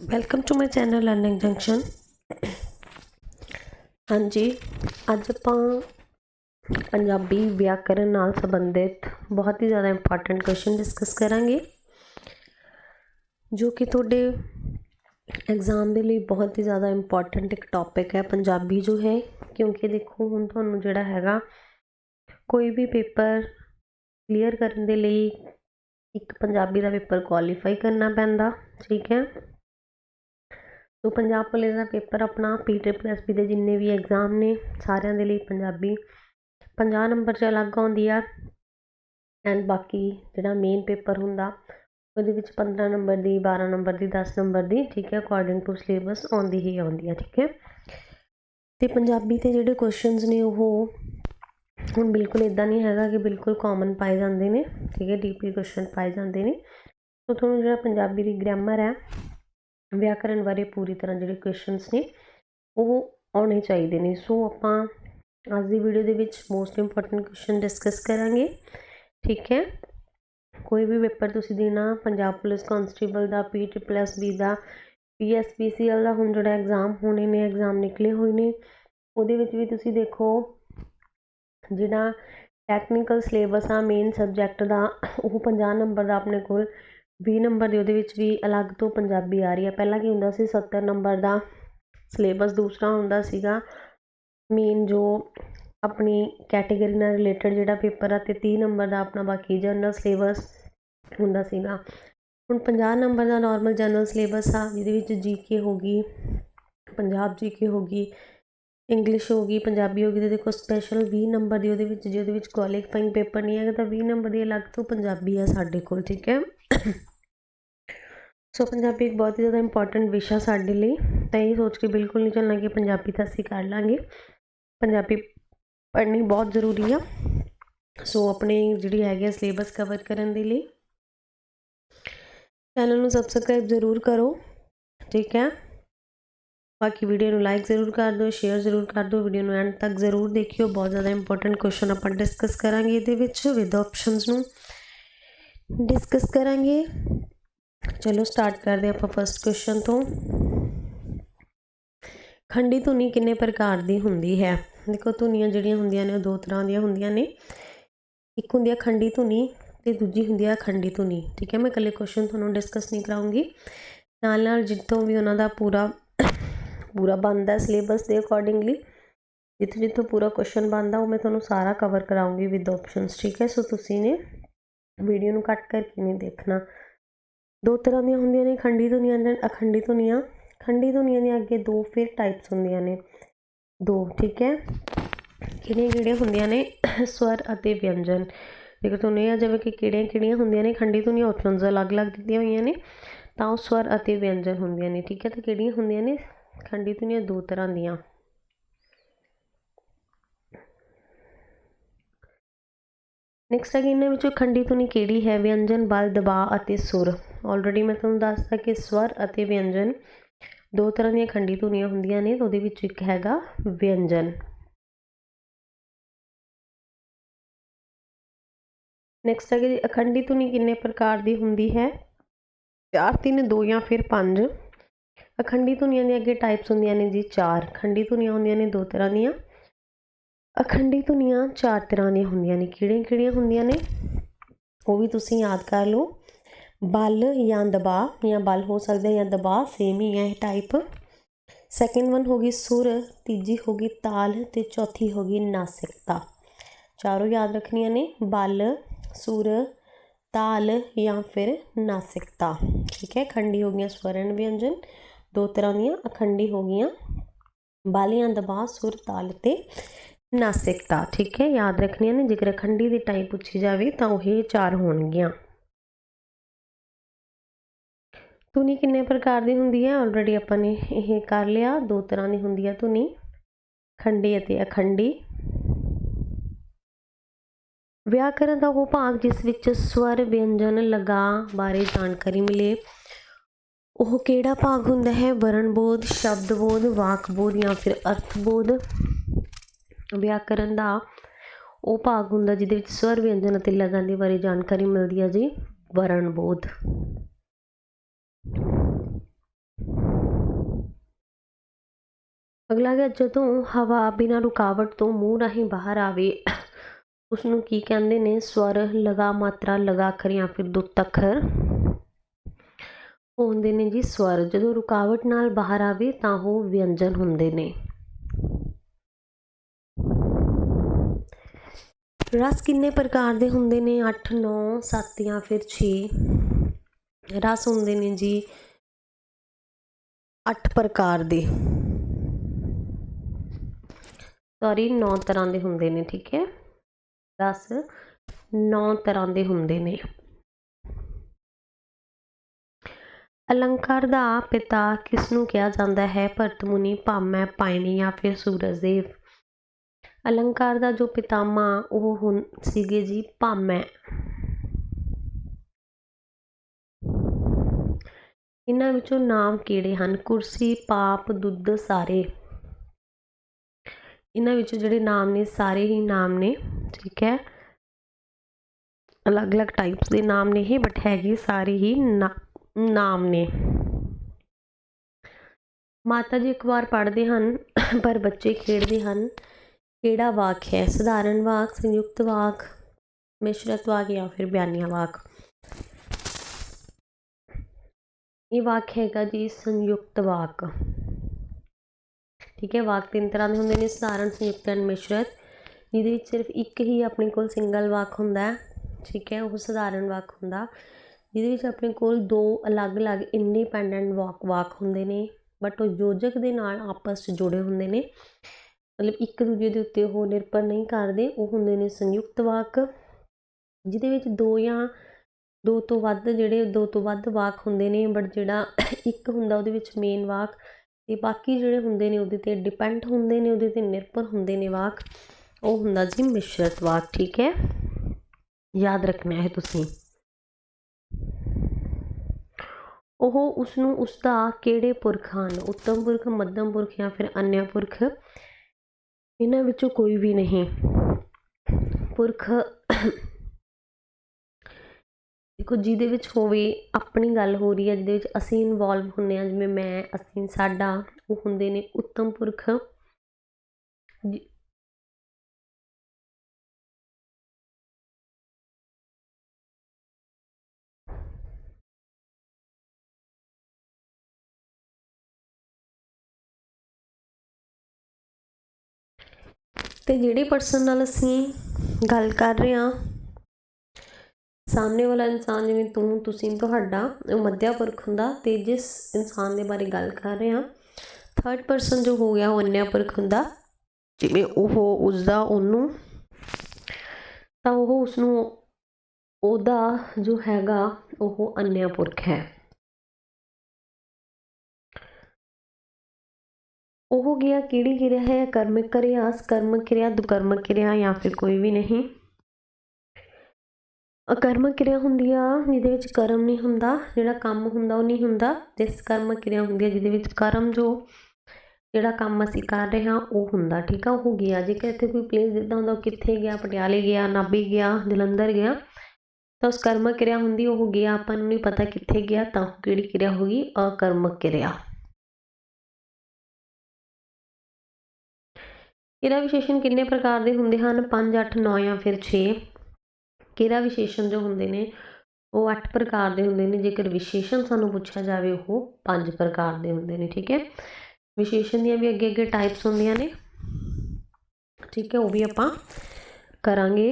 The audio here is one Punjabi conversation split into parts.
Welcome to my channel learning junction ਹਾਂਜੀ, ਅੱਜ ਆਪਾਂ ਪੰਜਾਬੀ ਵਿਆਕਰਨ ਨਾਲ ਸੰਬੰਧਿਤ ਬਹੁਤ ਹੀ ਜ਼ਿਆਦਾ ਇੰਪੋਰਟੈਂਟ ਕੁਐਸਚਨ ਡਿਸਕਸ ਕਰਾਂਗੇ, ਜੋ ਕਿ ਤੁਹਾਡੇ ਐਗਜ਼ਾਮ ਦੇ ਲਈ ਬਹੁਤ ਹੀ ਜ਼ਿਆਦਾ ਇੰਪੋਰਟੈਂਟ ਇੱਕ ਟੌਪਿਕ ਹੈ ਪੰਜਾਬੀ ਜੋ ਹੈ, ਕਿਉਂਕਿ ਦੇਖੋ ਹੁਣ ਤੁਹਾਨੂੰ ਜਿਹੜਾ ਹੈਗਾ, ਕੋਈ ਵੀ ਪੇਪਰ ਕਲੀਅਰ ਕਰਨ ਦੇ ਲਈ ਇੱਕ ਪੰਜਾਬੀ ਦਾ ਪੇਪਰ ਕੁਆਲੀਫਾਈ ਕਰਨਾ ਪੈਂਦਾ, ਠੀਕ ਹੈ? ਸੋ ਪੰਜਾਬ ਪੁਲਿਸ ਦਾ ਪੇਪਰ ਆਪਣਾ ਪੀ ਟ੍ਰਿਪਲ ਐਸ ਪੀ ਦੇ ਜਿੰਨੇ ਵੀ ਐਗਜ਼ਾਮ ਨੇ, ਸਾਰਿਆਂ ਦੇ ਲਈ ਪੰਜਾਬੀ। 50 ਨੰਬਰ 'ਚ ਅਲੱਗ ਆਉਂਦੀ ਆ ਐਂਡ ਬਾਕੀ ਜਿਹੜਾ ਮੇਨ ਪੇਪਰ ਹੁੰਦਾ, ਉਹਦੇ ਵਿੱਚ 15 ਨੰਬਰ ਦੀ 12 ਨੰਬਰ ਦੀ, ਦਸ ਨੰਬਰ ਦੀ, ਠੀਕ ਹੈ ਅਕੋਰਡਿੰਗ ਟੂ ਸਿਲੇਬਸ ਆਉਂਦੀ ਹੀ ਆਉਂਦੀ ਆ, ਠੀਕ ਹੈ। ਤੇ ਪੰਜਾਬੀ ਤੇ ਜਿਹੜੇ ਕੁਐਸਚਨਸ ਨੇ ਉਹ ਹੁਣ ਬਿਲਕੁਲ ਇਦਾਂ ਨਹੀਂ ਹੈਗਾ ਕਿ ਬਿਲਕੁਲ ਕਾਮਨ ਪਾਏ ਜਾਂਦੇ ਨੇ, ਠੀਕ ਹੈ ਡੀਪਲੀ ਕੁਐਸਚਨ ਪਾਏ ਜਾਂਦੇ ਨੇ। ਸੋ ਤੁਹਾਨੂੰ ਜਿਹੜਾ ਪੰਜਾਬੀ ਦੀ ਗ੍ਰਾਮਰ ਹੈ ਵਿਆਕਰਨ ਬਾਰੇ ਪੂਰੀ ਤਰ੍ਹਾਂ ਜਿਹੜੇ ਕੁਐਸਚਨਸ ਨੇ, ਉਹ ਆਉਣੇ ਚਾਹੀਦੇ ਨੇ। ਸੋ ਆਪਾਂ ਅੱਜ ਦੀ ਵੀਡੀਓ ਦੇ ਵਿੱਚ ਮੋਸਟ ਇੰਪੋਰਟੈਂਟ ਕੁਐਸਚਨ ਡਿਸਕਸ ਕਰਾਂਗੇ। ਠੀਕ ਹੈ? ਕੋਈ ਵੀ ਪੇਪਰ ਤੁਸੀਂ ਦੇਣਾ, ਪੰਜਾਬ ਪੁਲਿਸ ਕਾਂਸਟੇਬਲ ਦਾ ਪੀ ਟ੍ਰਿਪਲ ਐਸ ਬੀ ਦਾ P S P C L ਦਾ, ਹੁਣ ਜਿਹੜਾ ਐਗਜ਼ਾਮ ਹੋਣੇ ਨੇ ਐਗਜ਼ਾਮ ਨਿਕਲੇ ਹੋਏ ਨੇ। ਉਹਦੇ ਵਿੱਚ ਵੀ ਤੁਸੀਂ ਦੇਖੋ, ਜਿਹੜਾ ਟੈਕਨੀਕਲ ਸਿਲੇਬਸ ਆ ਮੇਨ ਸਬਜੈਕਟ ਦਾ, ਉਹ 50 ਨੰਬਰ ਦਾ ਆਪਣੇ ਕੋਲ ਵੀਹ ਨੰਬਰ ਦੇ ਉਹਦੇ ਵਿੱਚ ਵੀ ਅਲੱਗ ਤੋਂ ਪੰਜਾਬੀ ਆ ਰਹੀ ਹੈ ਪਹਿਲਾਂ ਕੀ ਹੁੰਦਾ ਸੀ 70 ਨੰਬਰ ਦਾ ਸਿਲੇਬਸ ਦੂਸਰਾ ਹੁੰਦਾ ਸੀਗਾ। ਮੇਨ ਜੋ ਆਪਣੀ ਕੈਟੇਗਰੀ ਨਾਲ ਰਿਲੇਟਡ ਜਿਹੜਾ ਪੇਪਰ ਆ ਅਤੇ ਤੀਹ ਨੰਬਰ ਦਾ ਆਪਣਾ ਬਾਕੀ ਜਨਰਲ ਸਿਲੇਬਸ ਹੁੰਦਾ ਸੀਗਾ। ਹੁਣ 50 ਨੰਬਰ ਦਾ ਨੋਰਮਲ ਜਨਰਲ ਸਿਲੇਬਸ ਆ, ਜਿਹਦੇ ਵਿੱਚ ਜੀਕੇ ਹੋ ਗਈ, ਪੰਜਾਬ ਜੀਕੇ ਹੋ ਗਈ ਇੰਗਲਿਸ਼ ਹੋ ਗਈ, ਪੰਜਾਬੀ ਹੋ ਗਈ ਤੇ ਦੇਖੋ ਸਪੈਸ਼ਲ 20 ਨੰਬਰ ਦੀ ਉਹਦੇ ਵਿੱਚ ਜੇ ਉਹਦੇ ਵਿੱਚ ਕੁਆਲੀਫਾਈਂਗ ਪੇਪਰ ਨਹੀਂ ਹੈਗਾ ਤਾਂ 20 ਨੰਬਰ ਦੀ ਅਲੱਗ ਤੋਂ ਪੰਜਾਬੀ ਆ ਸਾਡੇ ਕੋਲ, ਠੀਕ ਹੈ। ਸੋ ਪੰਜਾਬੀ ਇੱਕ ਬਹੁਤ ਹੀ ਜ਼ਿਆਦਾ ਇੰਪੋਰਟੈਂਟ ਵਿਸ਼ਾ ਸਾਡੇ ਲਈ। ਤਾਂ ਇਹ ਸੋਚ ਕੇ ਬਿਲਕੁਲ ਨਹੀਂ ਚੱਲਣਾ ਕਿ ਪੰਜਾਬੀ ਤਾਂ ਅਸੀਂ ਕਰ ਲਾਂਗੇ। ਪੰਜਾਬੀ ਪੜ੍ਹਨੀ ਬਹੁਤ ਜ਼ਰੂਰੀ ਆ। ਸੋ ਆਪਣੇ ਜਿਹੜੀ ਹੈਗੀ ਆ ਸਿਲੇਬਸ ਕਵਰ ਕਰਨ ਦੇ ਲਈ। ਚੈਨਲ ਨੂੰ ਸਬਸਕ੍ਰਾਈਬ ਜ਼ਰੂਰ ਕਰੋ। ਠੀਕ ਹੈ? ਬਾਕੀ ਵੀਡੀਓ ਨੂੰ ਲਾਈਕ ਜ਼ਰੂਰ ਕਰ ਦਿਓ ਸ਼ੇਅਰ ਜ਼ਰੂਰ ਕਰ ਦਿਓ। ਵੀਡੀਓ ਨੂੰ ਐਂਡ ਤੱਕ ਜ਼ਰੂਰ ਦੇਖਿਓ। ਬਹੁਤ ਜ਼ਿਆਦਾ ਇੰਪੋਰਟੈਂਟ ਕੁਐਸਚਨ ਆਪਾਂ ਡਿਸਕਸ ਕਰਾਂਗੇ ਇਹਦੇ ਵਿੱਚ ਵਿਦ ਆਪਸ਼ਨਸ ਨੂੰ। ਡਿਸਕਸ ਕਰਾਂਗੇ। ਚਲੋ ਸਟਾਰਟ ਕਰਦੇ ਆਪਾਂ ਫਸਟ ਕੁਐਸਚਨ ਤੋਂ। ਖੰਡੀ ਧੁਨੀ ਕਿੰਨੇ ਪ੍ਰਕਾਰ ਦੀ ਹੁੰਦੀ ਹੈ? ਦੇਖੋ ਧੁਨੀਆਂ ਜਿਹੜੀਆਂ ਹੁੰਦੀਆਂ ਨੇ ਉਹ ਦੋ ਤਰ੍ਹਾਂ ਦੀਆਂ ਹੁੰਦੀਆਂ ਨੇ। ਇੱਕ ਹੁੰਦੀ ਹੈ ਖੰਡੀ ਧੁਨੀ ਤੇ ਦੂਜੀ ਹੁੰਦੀ ਹੈ ਖੰਡੀ ਧੁਨੀ। ਠੀਕ ਹੈ, ਮੈਂ ਇਕੱਲੇ ਕੁਐਸਚਨ ਤੁਹਾਨੂੰ ਡਿਸਕਸ ਨਹੀਂ ਕਰਾਉਂਗੀ। ਨਾਲ ਨਾਲ ਜਿੱਥੋਂ ਵੀ ਉਹਨਾਂ ਦਾ ਪੂਰਾ ਪੂਰਾ ਬਣਦਾ ਸਿਲੇਬਸ ਦੇ ਅਕੋਰਡਿੰਗਲੀ ਜਿੱਥੇ ਜਿੱਥੋਂ ਪੂਰਾ ਕੁਐਸਚਨ ਬਣਦਾ ਉਹ ਮੈਂ ਤੁਹਾਨੂੰ ਸਾਰਾ ਕਵਰ ਕਰਾਉਂਗੀ ਵਿਦ ਆਪਸ਼ਨਸ ਠੀਕ ਹੈ ਸੋ ਤੁਸੀਂ ਨੇ ਵੀਡੀਓ ਨੂੰ ਕੱਟ ਕਰਕੇ ਨਹੀਂ ਦੇਖਣਾ। ਦੋ ਤਰ੍ਹਾਂ ਦੀਆਂ ਹੁੰਦੀਆਂ ਨੇ, ਖੰਡੀ ਧੁਨੀਆਂ ਤੇ ਅਖੰਡੀ ਧੁਨੀਆਂ। ਖੰਡੀ ਧੁਨੀਆਂ ਦੀਆਂ ਅੱਗੇ ਦੋ ਫਿਰ ਟਾਈਪਸ ਹੁੰਦੀਆਂ ਨੇ। ਦੋ, ਠੀਕ ਹੈ? ਕਿਹੜੀਆਂ ਕਿਹੜੀਆਂ ਹੁੰਦੀਆਂ ਨੇ? ਸਵਰ ਅਤੇ ਵਿਅੰਜਨ। ਜੇਕਰ ਤੁਹਾਨੂੰ ਇਹ ਆ ਜਾਵੇ ਕਿ ਕਿਹੜੀਆਂ ਕਿਹੜੀਆਂ ਹੁੰਦੀਆਂ ਨੇ, ਖੰਡੀ ਧੁਨੀਆਂ ਆਪਸ਼ਨਸ ਅਲੱਗ-ਅਲੱਗ ਦਿੱਤੀਆਂ ਹੋਈਆਂ ਨੇ, ਤਾਂ ਉਹ ਸਵਰ ਅਤੇ ਵਿਅੰਜਨ ਹੁੰਦੀਆਂ ਨੇ, ਠੀਕ ਹੈ? ਤਾਂ ਕਿਹੜੀਆਂ ਹੁੰਦੀਆਂ ਨੇ? ਖੰਡੀ ਧੁਨੀਆਂ ਦੋ ਤਰ੍ਹਾਂ ਦੀਆਂ। ਨੈਕਸਟ ਹੈ ਕਿ ਇਹਨਾਂ ਵਿੱਚੋਂ ਖੰਡੀ ਧੁਨੀ ਕਿਹੜੀ ਹੈ? ਵਿਅੰਜਨ, ਬਲ, ਦਬਾਅ ਅਤੇ ਸੁਰ। ਆਲਰੇਡੀ ਮੈਂ ਤੁਹਾਨੂੰ ਦੱਸਤਾ ਕਿ ਸਵਰ ਅਤੇ ਵਿਅੰਜਨ ਦੋ ਤਰ੍ਹਾਂ ਦੀਆਂ ਖੰਡੀ ਧੁਨੀਆਂ ਹੁੰਦੀਆਂ ਨੇ ਉਹਦੇ ਵਿੱਚ ਇੱਕ ਹੈਗਾ ਵਿਅੰਜਨ। ਨੈਕਸਟ ਹੈ ਕਿ ਅਖੰਡੀ ਧੁਨੀ ਕਿੰਨੇ ਪ੍ਰਕਾਰ ਦੀ ਹੁੰਦੀ ਹੈ? ਚਾਰ, ਤਿੰਨ, ਦੋ ਜਾਂ ਫਿਰ ਪੰਜ। ਅਖੰਡੀ ਧੁਨੀਆਂ ਦੇ ਅੱਗੇ ਟਾਈਪਸ ਹੁੰਦੀਆਂ ਨੇ ਜੀ ਚਾਰ। ਖੰਡੀ ਧੁਨੀਆਂ ਹੁੰਦੀਆਂ ਨੇ ਦੋ ਤਰ੍ਹਾਂ ਦੀਆਂ। ਅਖੰਡੀ ਧੁਨੀਆਂ ਚਾਰ ਤਰ੍ਹਾਂ ਦੀਆਂ ਹੁੰਦੀਆਂ ਨੇ। ਕਿਹੜੀਆਂ ਕਿਹੜੀਆਂ ਹੁੰਦੀਆਂ ਨੇ? ਉਹ ਵੀ ਤੁਸੀਂ ਯਾਦ ਕਰ ਲਓ। ਬਲ ਜਾਂ ਦਬਾਅ ਜਾਂ ਬਲ ਹੋ ਸਕਦਾ ਜਾਂ ਦਬਾਅ, ਸੇਮ ਹੀ ਹੈ ਇਹ ਟਾਈਪ ਸੈਕਿੰਡ ਵਨ ਹੋ ਗਈ ਸੁਰ, ਤੀਜੀ ਹੋ ਗਈ ਤਾਲ ਤੇ ਚੌਥੀ ਹੋ ਗਈ ਨਾਸਿਕਤਾ। ਚਾਰੋਂ ਯਾਦ ਰੱਖਣੀਆਂ ਨੇ, ਬਲ, ਸੁਰ, ਤਾਲ ਜਾਂ ਫਿਰ ਨਾਸਿਕਤਾ। ਠੀਕ ਹੈ ਖੰਡੀ ਹੋ ਗਈਆਂ ਸਵਰਨ ਵਿਅੰਜਨ। ਦੋ ਤਰ੍ਹਾਂ ਦੀਆਂ ਅਖੰਡੀ ਹੋ ਗਈਆਂ। ਬਲ ਜਾਂ ਦਬਾਅ, ਸੁਰ, ਤਾਲ ਤੇ ਨਾਸਿਕਤਾ। ਠੀਕ ਹੈ, ਯਾਦ ਰੱਖਣੀਆਂ ਨੇ, ਜੇਕਰ ਅਖੰਡੀ ਦੀ ਟਾਈਪ ਪੁੱਛੀ ਜਾਵੇ ਤਾਂ ਉਹ ਚਾਰ ਹੋਣਗੀਆਂ। ਧੁਨੀ ਕਿੰਨੇ ਪ੍ਰਕਾਰ ਦੀ ਹੁੰਦੀ ਹੈ? ਆਲਰੇਡੀ ਆਪਾਂ ਨੇ ਇਹ ਕਰ ਲਿਆ। ਦੋ ਤਰ੍ਹਾਂ ਦੀ ਹੁੰਦੀ ਹੈ ਧੁਨੀ। ਖੰਡੀ ਅਤੇ ਅਖੰਡੀ। ਵਿਆਕਰਨ ਦਾ ਉਹ ਭਾਗ ਜਿਸ ਵਿੱਚ ਸਵਰ, ਵਿਅੰਜਨ ਲਗਾ ਬਾਰੇ ਜਾਣਕਾਰੀ ਮਿਲੇ। ਉਹ ਕਿਹੜਾ ਭਾਗ ਹੁੰਦਾ ਹੈ? ਵਰਣ ਬੋਧ, ਸ਼ਬਦ ਬੋਧ, ਵਾਕ ਬੋਧ ਜਾਂ ਫਿਰ ਅਰਥ ਬੋਧ? ਵਿਆਕਰਨ ਦਾ ਉਹ ਭਾਗ ਹੁੰਦਾ ਜਿਹਦੇ ਵਿੱਚ ਸਵਰ, ਵਿਅੰਜਨ ਅਤੇ ਲਗਾਂ ਦੇ ਬਾਰੇ ਜਾਣਕਾਰੀ ਮਿਲਦੀ ਹੈ ਜੀ। ਵਰਣ ਬੋਧ। ਅਗਲਾ ਹੈ ਜਦੋਂ ਹਵਾ ਬਿਨਾਂ ਰੁਕਾਵਟ ਤੋਂ ਮੂੰਹ ਰਾਹੀਂ ਬਾਹਰ ਆਵੇ ਉਸ ਨੂੰ ਕੀ ਕਹਿੰਦੇ ਨੇ? ਸਵਰ ਲਗਾ ਮਾਤਰਾ ਲਗਾ ਅੱਖਰ ਜਾਂ ਫਿਰ ਦੁੱਤ ਅੱਖਰ ਹੁੰਦੇ ਨੇ ਜੀ ਸਵਰ। ਜਦੋਂ ਰੁਕਾਵਟ ਨਾਲ ਬਾਹਰ ਆਵੇ, ਤਾਂ ਉਹ ਵਿਅੰਜਨ ਹੁੰਦੇ ਨੇ। ਰਸ ਕਿੰਨੇ ਪ੍ਰਕਾਰ ਦੇ ਹੁੰਦੇ ਨੇ? 8 9 7 ਜਾਂ ਫਿਰ 6 ਰਸ ਹੁੰਦੇ ਨੇ ਜੀ। 8 ਪ੍ਰਕਾਰ ਦੇ। ਸੌਰੀ 9 ਤਰ੍ਹਾਂ ਦੇ ਹੁੰਦੇ ਨੇ, ਠੀਕ ਹੈ? ਰਸ 9 ਤਰ੍ਹਾਂ ਦੇ ਹੁੰਦੇ ਨੇ। ਅਲੰਕਾਰ ਦਾ ਪਿਤਾ ਕਿਸ ਨੂੰ ਕਿਹਾ ਜਾਂਦਾ ਹੈ? ਭਰਤ ਮੁਨੀ, ਭਾਮੈ ਪਾਇਨੀ ਜਾਂ ਫਿਰ ਸੂਰਜ ਦੇਵ ਅਲੰਕਾਰ ਦਾ ਜੋ ਪਿਤਾਮਾ ਉਹ ਹੁਣ ਸੀਗੇ ਜੀ ਭਾਮੈ। ਇਹਨਾਂ ਵਿੱਚੋਂ ਨਾਮ ਕਿਹੜੇ ਹਨ? ਕੁਰਸੀ, ਪਾਪ, ਦੁੱਧ, ਸਾਰੇ। ਇਹਨਾਂ ਵਿੱਚੋਂ ਜਿਹੜੇ ਨਾਮ ਨੇ, ਸਾਰੇ ਹੀ ਨਾਮ ਨੇ, ਠੀਕ ਹੈ? ਅਲੱਗ-ਅਲੱਗ ਟਾਈਪਸ ਦੇ ਨਾਮ ਨੇ ਇਹ ਬਟ ਹੈਗੇ ਸਾਰੇ ਹੀ ਨਾਮ ਨੇ। ਮਾਤਾ ਜੀ ਇੱਕ ਵਾਰ ਪੜ੍ਹਦੇ ਹਨ, ਪਰ ਬੱਚੇ ਖੇਡਦੇ ਹਨ। ਕਿਹੜਾ ਵਾਕ ਹੈ? ਸਧਾਰਨ ਵਾਕ, ਸੰਯੁਕਤ ਵਾਕ, ਮਿਸ਼ਰਤ ਵਾਕ ਜਾਂ ਫਿਰ ਬਿਆਨੀਆ ਵਾਕ? ਇਹ ਵਾਕ ਹੈਗਾ ਜੀ ਸੰਯੁਕਤ ਵਾਕ। ਠੀਕ ਹੈ, ਵਾਕ ਤਿੰਨ ਤਰ੍ਹਾਂ ਦੇ ਹੁੰਦੇ ਨੇ, ਸਧਾਰਨ, ਸੰਯੁਕਤ ਐਂਡ ਮਿਸ਼ਰਤ। ਜਿਹਦੇ ਵਿੱਚ ਸਿਰਫ ਇੱਕ ਹੀ ਆਪਣੇ ਕੋਲ ਸਿੰਗਲ ਵਾਕ ਹੁੰਦਾ ਹੈ, ਠੀਕ ਹੈ, ਉਹ ਸਧਾਰਨ ਵਾਕ ਹੁੰਦਾ। ਜਿਹਦੇ ਵਿੱਚ ਆਪਣੇ ਕੋਲ ਦੋ ਅਲੱਗ-ਅਲੱਗ ਇੰਡੀਪੈਂਡੈਂਟ ਵਾਕ ਵਾਕ ਹੁੰਦੇ ਨੇ ਬਟ ਉਹ ਯੋਜਕ ਦੇ ਨਾਲ ਆਪਸ 'ਚ ਜੁੜੇ ਹੁੰਦੇ ਨੇ। ਮਤਲਬ ਇੱਕ ਦੂਜੇ ਦੇ ਉੱਤੇ ਉਹ ਨਿਰਭਰ ਨਹੀਂ ਕਰਦੇ, ਉਹ ਹੁੰਦੇ ਨੇ ਸੰਯੁਕਤ ਵਾਕ, ਜਿਹਦੇ ਵਿੱਚ ਦੋ ਜਾਂ ਦੋ ਤੋਂ ਵੱਧ ਜਿਹੜੇ ਦੋ ਤੋਂ ਵੱਧ ਵਾਕ ਹੁੰਦੇ ਨੇ ਬਟ ਜਿਹੜਾ ਇੱਕ ਹੁੰਦਾ ਉਹਦੇ ਵਿੱਚ ਮੇਨ ਵਾਕ ਅਤੇ ਬਾਕੀ ਜਿਹੜੇ ਹੁੰਦੇ ਨੇ ਉਹਦੇ ਤੇ ਡਿਪੈਂਡ ਹੁੰਦੇ ਨੇ, ਉਹਦੇ ਤੇ ਨਿਰਭਰ ਹੁੰਦੇ ਨੇ ਵਾਕ, ਉਹ ਹੁੰਦਾ ਜੀ ਮਿਸ਼ਰਤ ਵਾਕ, ਠੀਕ ਹੈ? ਯਾਦ ਰੱਖਣਾ ਹੈ ਤੁਸੀਂ। ਉਹ ਉਸ ਨੂੰ ਉਸ ਦਾ ਕਿਹੜੇ ਪੁਰਖ ਹਨ? ਉੱਤਮ ਪੁਰਖ, ਮੱਧਮ ਪੁਰਖ ਜਾਂ ਫਿਰ ਅਨਿਆ ਪੁਰਖ? ਇਹਨਾਂ ਵਿੱਚੋਂ ਕੋਈ ਵੀ ਨਹੀਂ। ਪੁਰਖ ਦੇਖੋ ਜਿਹਦੇ ਵਿੱਚ ਹੋਵੇ, ਆਪਣੀ ਗੱਲ ਹੋ ਰਹੀ ਹੈ, ਜਿਹਦੇ ਵਿੱਚ ਅਸੀਂ ਇਨਵੋਲਵ ਹੁੰਦੇ ਹਾਂ, ਜਿਵੇਂ ਮੈਂ, ਅਸੀਂ, ਸਾਡਾ, ਉਹ ਹੁੰਦੇ ਨੇ ਉੱਤਮ ਪੁਰਖ। ਤੇ ਜਿਹੜੇ ਪਰਸਨ ਨਾਲ ਅਸੀਂ ਗੱਲ ਕਰ ਰਹੇ ਹਾਂ ਸਾਹਮਣੇ ਵਾਲਾ ਇਨਸਾਨ ਜਿਵੇਂ ਤੂੰ, ਤੁਸੀਂ, ਤੁਹਾਡਾ, ਉਹ ਮੱਧਿਆ ਪੁਰਖ ਹੁੰਦਾ ਤੇ ਜਿਸ ਇਨਸਾਨ ਦੇ ਬਾਰੇ ਗੱਲ ਕਰ ਰਹੇ ਹਾਂ ਥਰਡ ਪਰਸਨ ਜੋ ਹੋ ਗਿਆ ਉਹ ਅਨਿਆ ਪੁਰਖ ਹੁੰਦਾ, ਜਿਵੇਂ ਉਹ ਉਸ ਦਾ ਉਹਨੂੰ, ਤਾਂ ਉਹ ਉਸ ਨੂੰ ਉਹਦਾ ਜੋ ਹੈਗਾ ਉਹ ਅਨਿਆ ਪੁਰਖ ਹੈ। ਉਹ ਗਿਆ ਕਿਹੜੀ ਕਿਰਿਆ ਹੈ? ਕਰਮਿਕ ਕਿਰਿਆ ਸਕਰਮਕ ਕਿਰਿਆ, ਦੁਕਰਮਕ ਕਿਰਿਆ ਜਾਂ ਫਿਰ ਕੋਈ ਵੀ ਨਹੀਂ। ਅਕਰਮਕ ਕਿਰਿਆ ਹੁੰਦੀ ਆ ਜਿਹਦੇ ਵਿੱਚ ਕਰਮ ਨਹੀਂ ਹੁੰਦਾ, ਜਿਹੜਾ ਕੰਮ ਹੁੰਦਾ ਉਹ ਨਹੀਂ ਹੁੰਦਾ। ਜਿਸ ਕਰਮ ਕਿਰਿਆ ਹੁੰਦੀ ਆ ਜਿਹਦੇ ਵਿੱਚ ਕਰਮ ਜੋ ਜਿਹੜਾ ਕੰਮ ਅਸੀਂ ਕਰ ਰਹੇ ਹਾਂ, ਉਹ ਹੁੰਦਾ, ਠੀਕ ਆ, ਉਹ ਗਿਆ। ਜੇਕਰ ਇੱਥੇ ਕੋਈ ਪਲੇਸ ਜਿੱਦਾਂ ਹੁੰਦਾ, ਉਹ ਕਿੱਥੇ ਗਿਆ? ਪਟਿਆਲੇ ਗਿਆ, ਨਾਭੀ ਗਿਆ, ਜਲੰਧਰ ਗਿਆ, ਤਾਂ ਉਸ ਕਰਮਕ ਕਿਰਿਆ ਹੁੰਦੀ, ਉਹ ਗਿਆ। ਆਪਾਂ ਨੂੰ ਨਹੀਂ ਪਤਾ ਕਿੱਥੇ ਗਿਆ, ਤਾਂ ਉਹ ਕਿਹੜੀ ਕਿਰਿਆ ਹੋਗੀ ਅਕਰਮਕ ਕਿਰਿਆ। ਕਿਰਿਆ ਵਿਸ਼ੇਸ਼ਣ ਕਿੰਨੇ ਪ੍ਰਕਾਰ ਦੇ ਹੁੰਦੇ ਹਨ? 5 8 9 ਜਾਂ ਫਿਰ 6 ਕਿਰਿਆ ਵਿਸ਼ੇਸ਼ਣ ਜੋ ਹੁੰਦੇ ਨੇ, ਉਹ ਅੱਠ ਪ੍ਰਕਾਰ ਦੇ ਹੁੰਦੇ ਨੇ, ਜੇਕਰ ਵਿਸ਼ੇਸ਼ਣ ਸਾਨੂੰ ਪੁੱਛਿਆ ਜਾਵੇ, ਉਹ ਪੰਜ ਪ੍ਰਕਾਰ ਦੇ ਹੁੰਦੇ ਨੇ, ਠੀਕ ਹੈ? ਵਿਸ਼ੇਸ਼ਣ ਦੀਆਂ ਵੀ ਅੱਗੇ ਅੱਗੇ ਟਾਈਪਸ ਹੁੰਦੀਆਂ ਨੇ, ਠੀਕ ਹੈ, ਉਹ ਵੀ ਆਪਾਂ ਕਰਾਂਗੇ।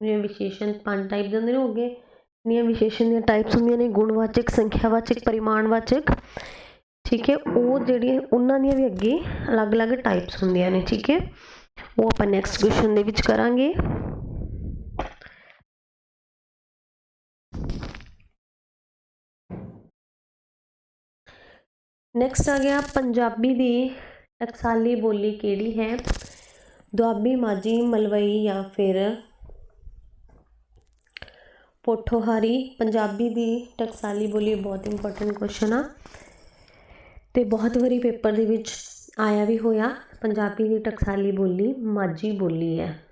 ਜਿਵੇਂ ਵਿਸ਼ੇਸ਼ਣ ਪੰਜ ਟਾਈਪ ਦੇ ਹੁੰਦੇ ਨੇ ਅੱਗੇ ਨੀਆਂ ਵਿਸ਼ੇਸ਼ਣ ਦੀਆਂ ਟਾਈਪਸ ਹੁੰਦੀਆਂ ਨੇ, ਗੁਣਵਾਚਕ, ਸੰਖਿਆਵਾਚਕ, ਪਰਿਮਾਣਵਾਚਕ, ਠੀਕ ਹੈ, ਉਹ ਜਿਹੜੀਆਂ, ਉਹਨਾਂ ਦੀਆਂ ਵੀ ਅੱਗੇ ਅਲੱਗ-ਅਲੱਗ ਟਾਈਪਸ ਹੁੰਦੀਆਂ ਨੇ, ਠੀਕ ਹੈ? ਉਹ ਆਪਾਂ ਨੈਕਸਟ ਕੁਐਸਚਨ ਦੇ ਵਿੱਚ ਕਰਾਂਗੇ। ਨੈਕਸਟ ਆ ਗਿਆ ਪੰਜਾਬੀ ਦੀ ਟਕਸਾਲੀ ਬੋਲੀ ਕਿਹੜੀ ਹੈ? ਦੁਆਬੀ, ਮਾਝੀ, ਮਲਵਈ ਜਾਂ ਫਿਰ ਪੋਠੋਹਾਰੀ? ਪੰਜਾਬੀ ਦੀ ਟਕਸਾਲੀ ਬੋਲੀ ਬਹੁਤ ਇੰਪੋਰਟੈਂਟ ਕੁਐਸਚਨ ਆ ਤੇ ਬਹੁਤ ਵਾਰੀ ਪੇਪਰ ਦੇ ਵਿੱਚ ਆਇਆ ਵੀ ਹੋਇਆ, ਪੰਜਾਬੀ ਦੀ ਟਕਸਾਲੀ ਬੋਲੀ ਮਾਝੀ ਬੋਲੀ ਹੈ।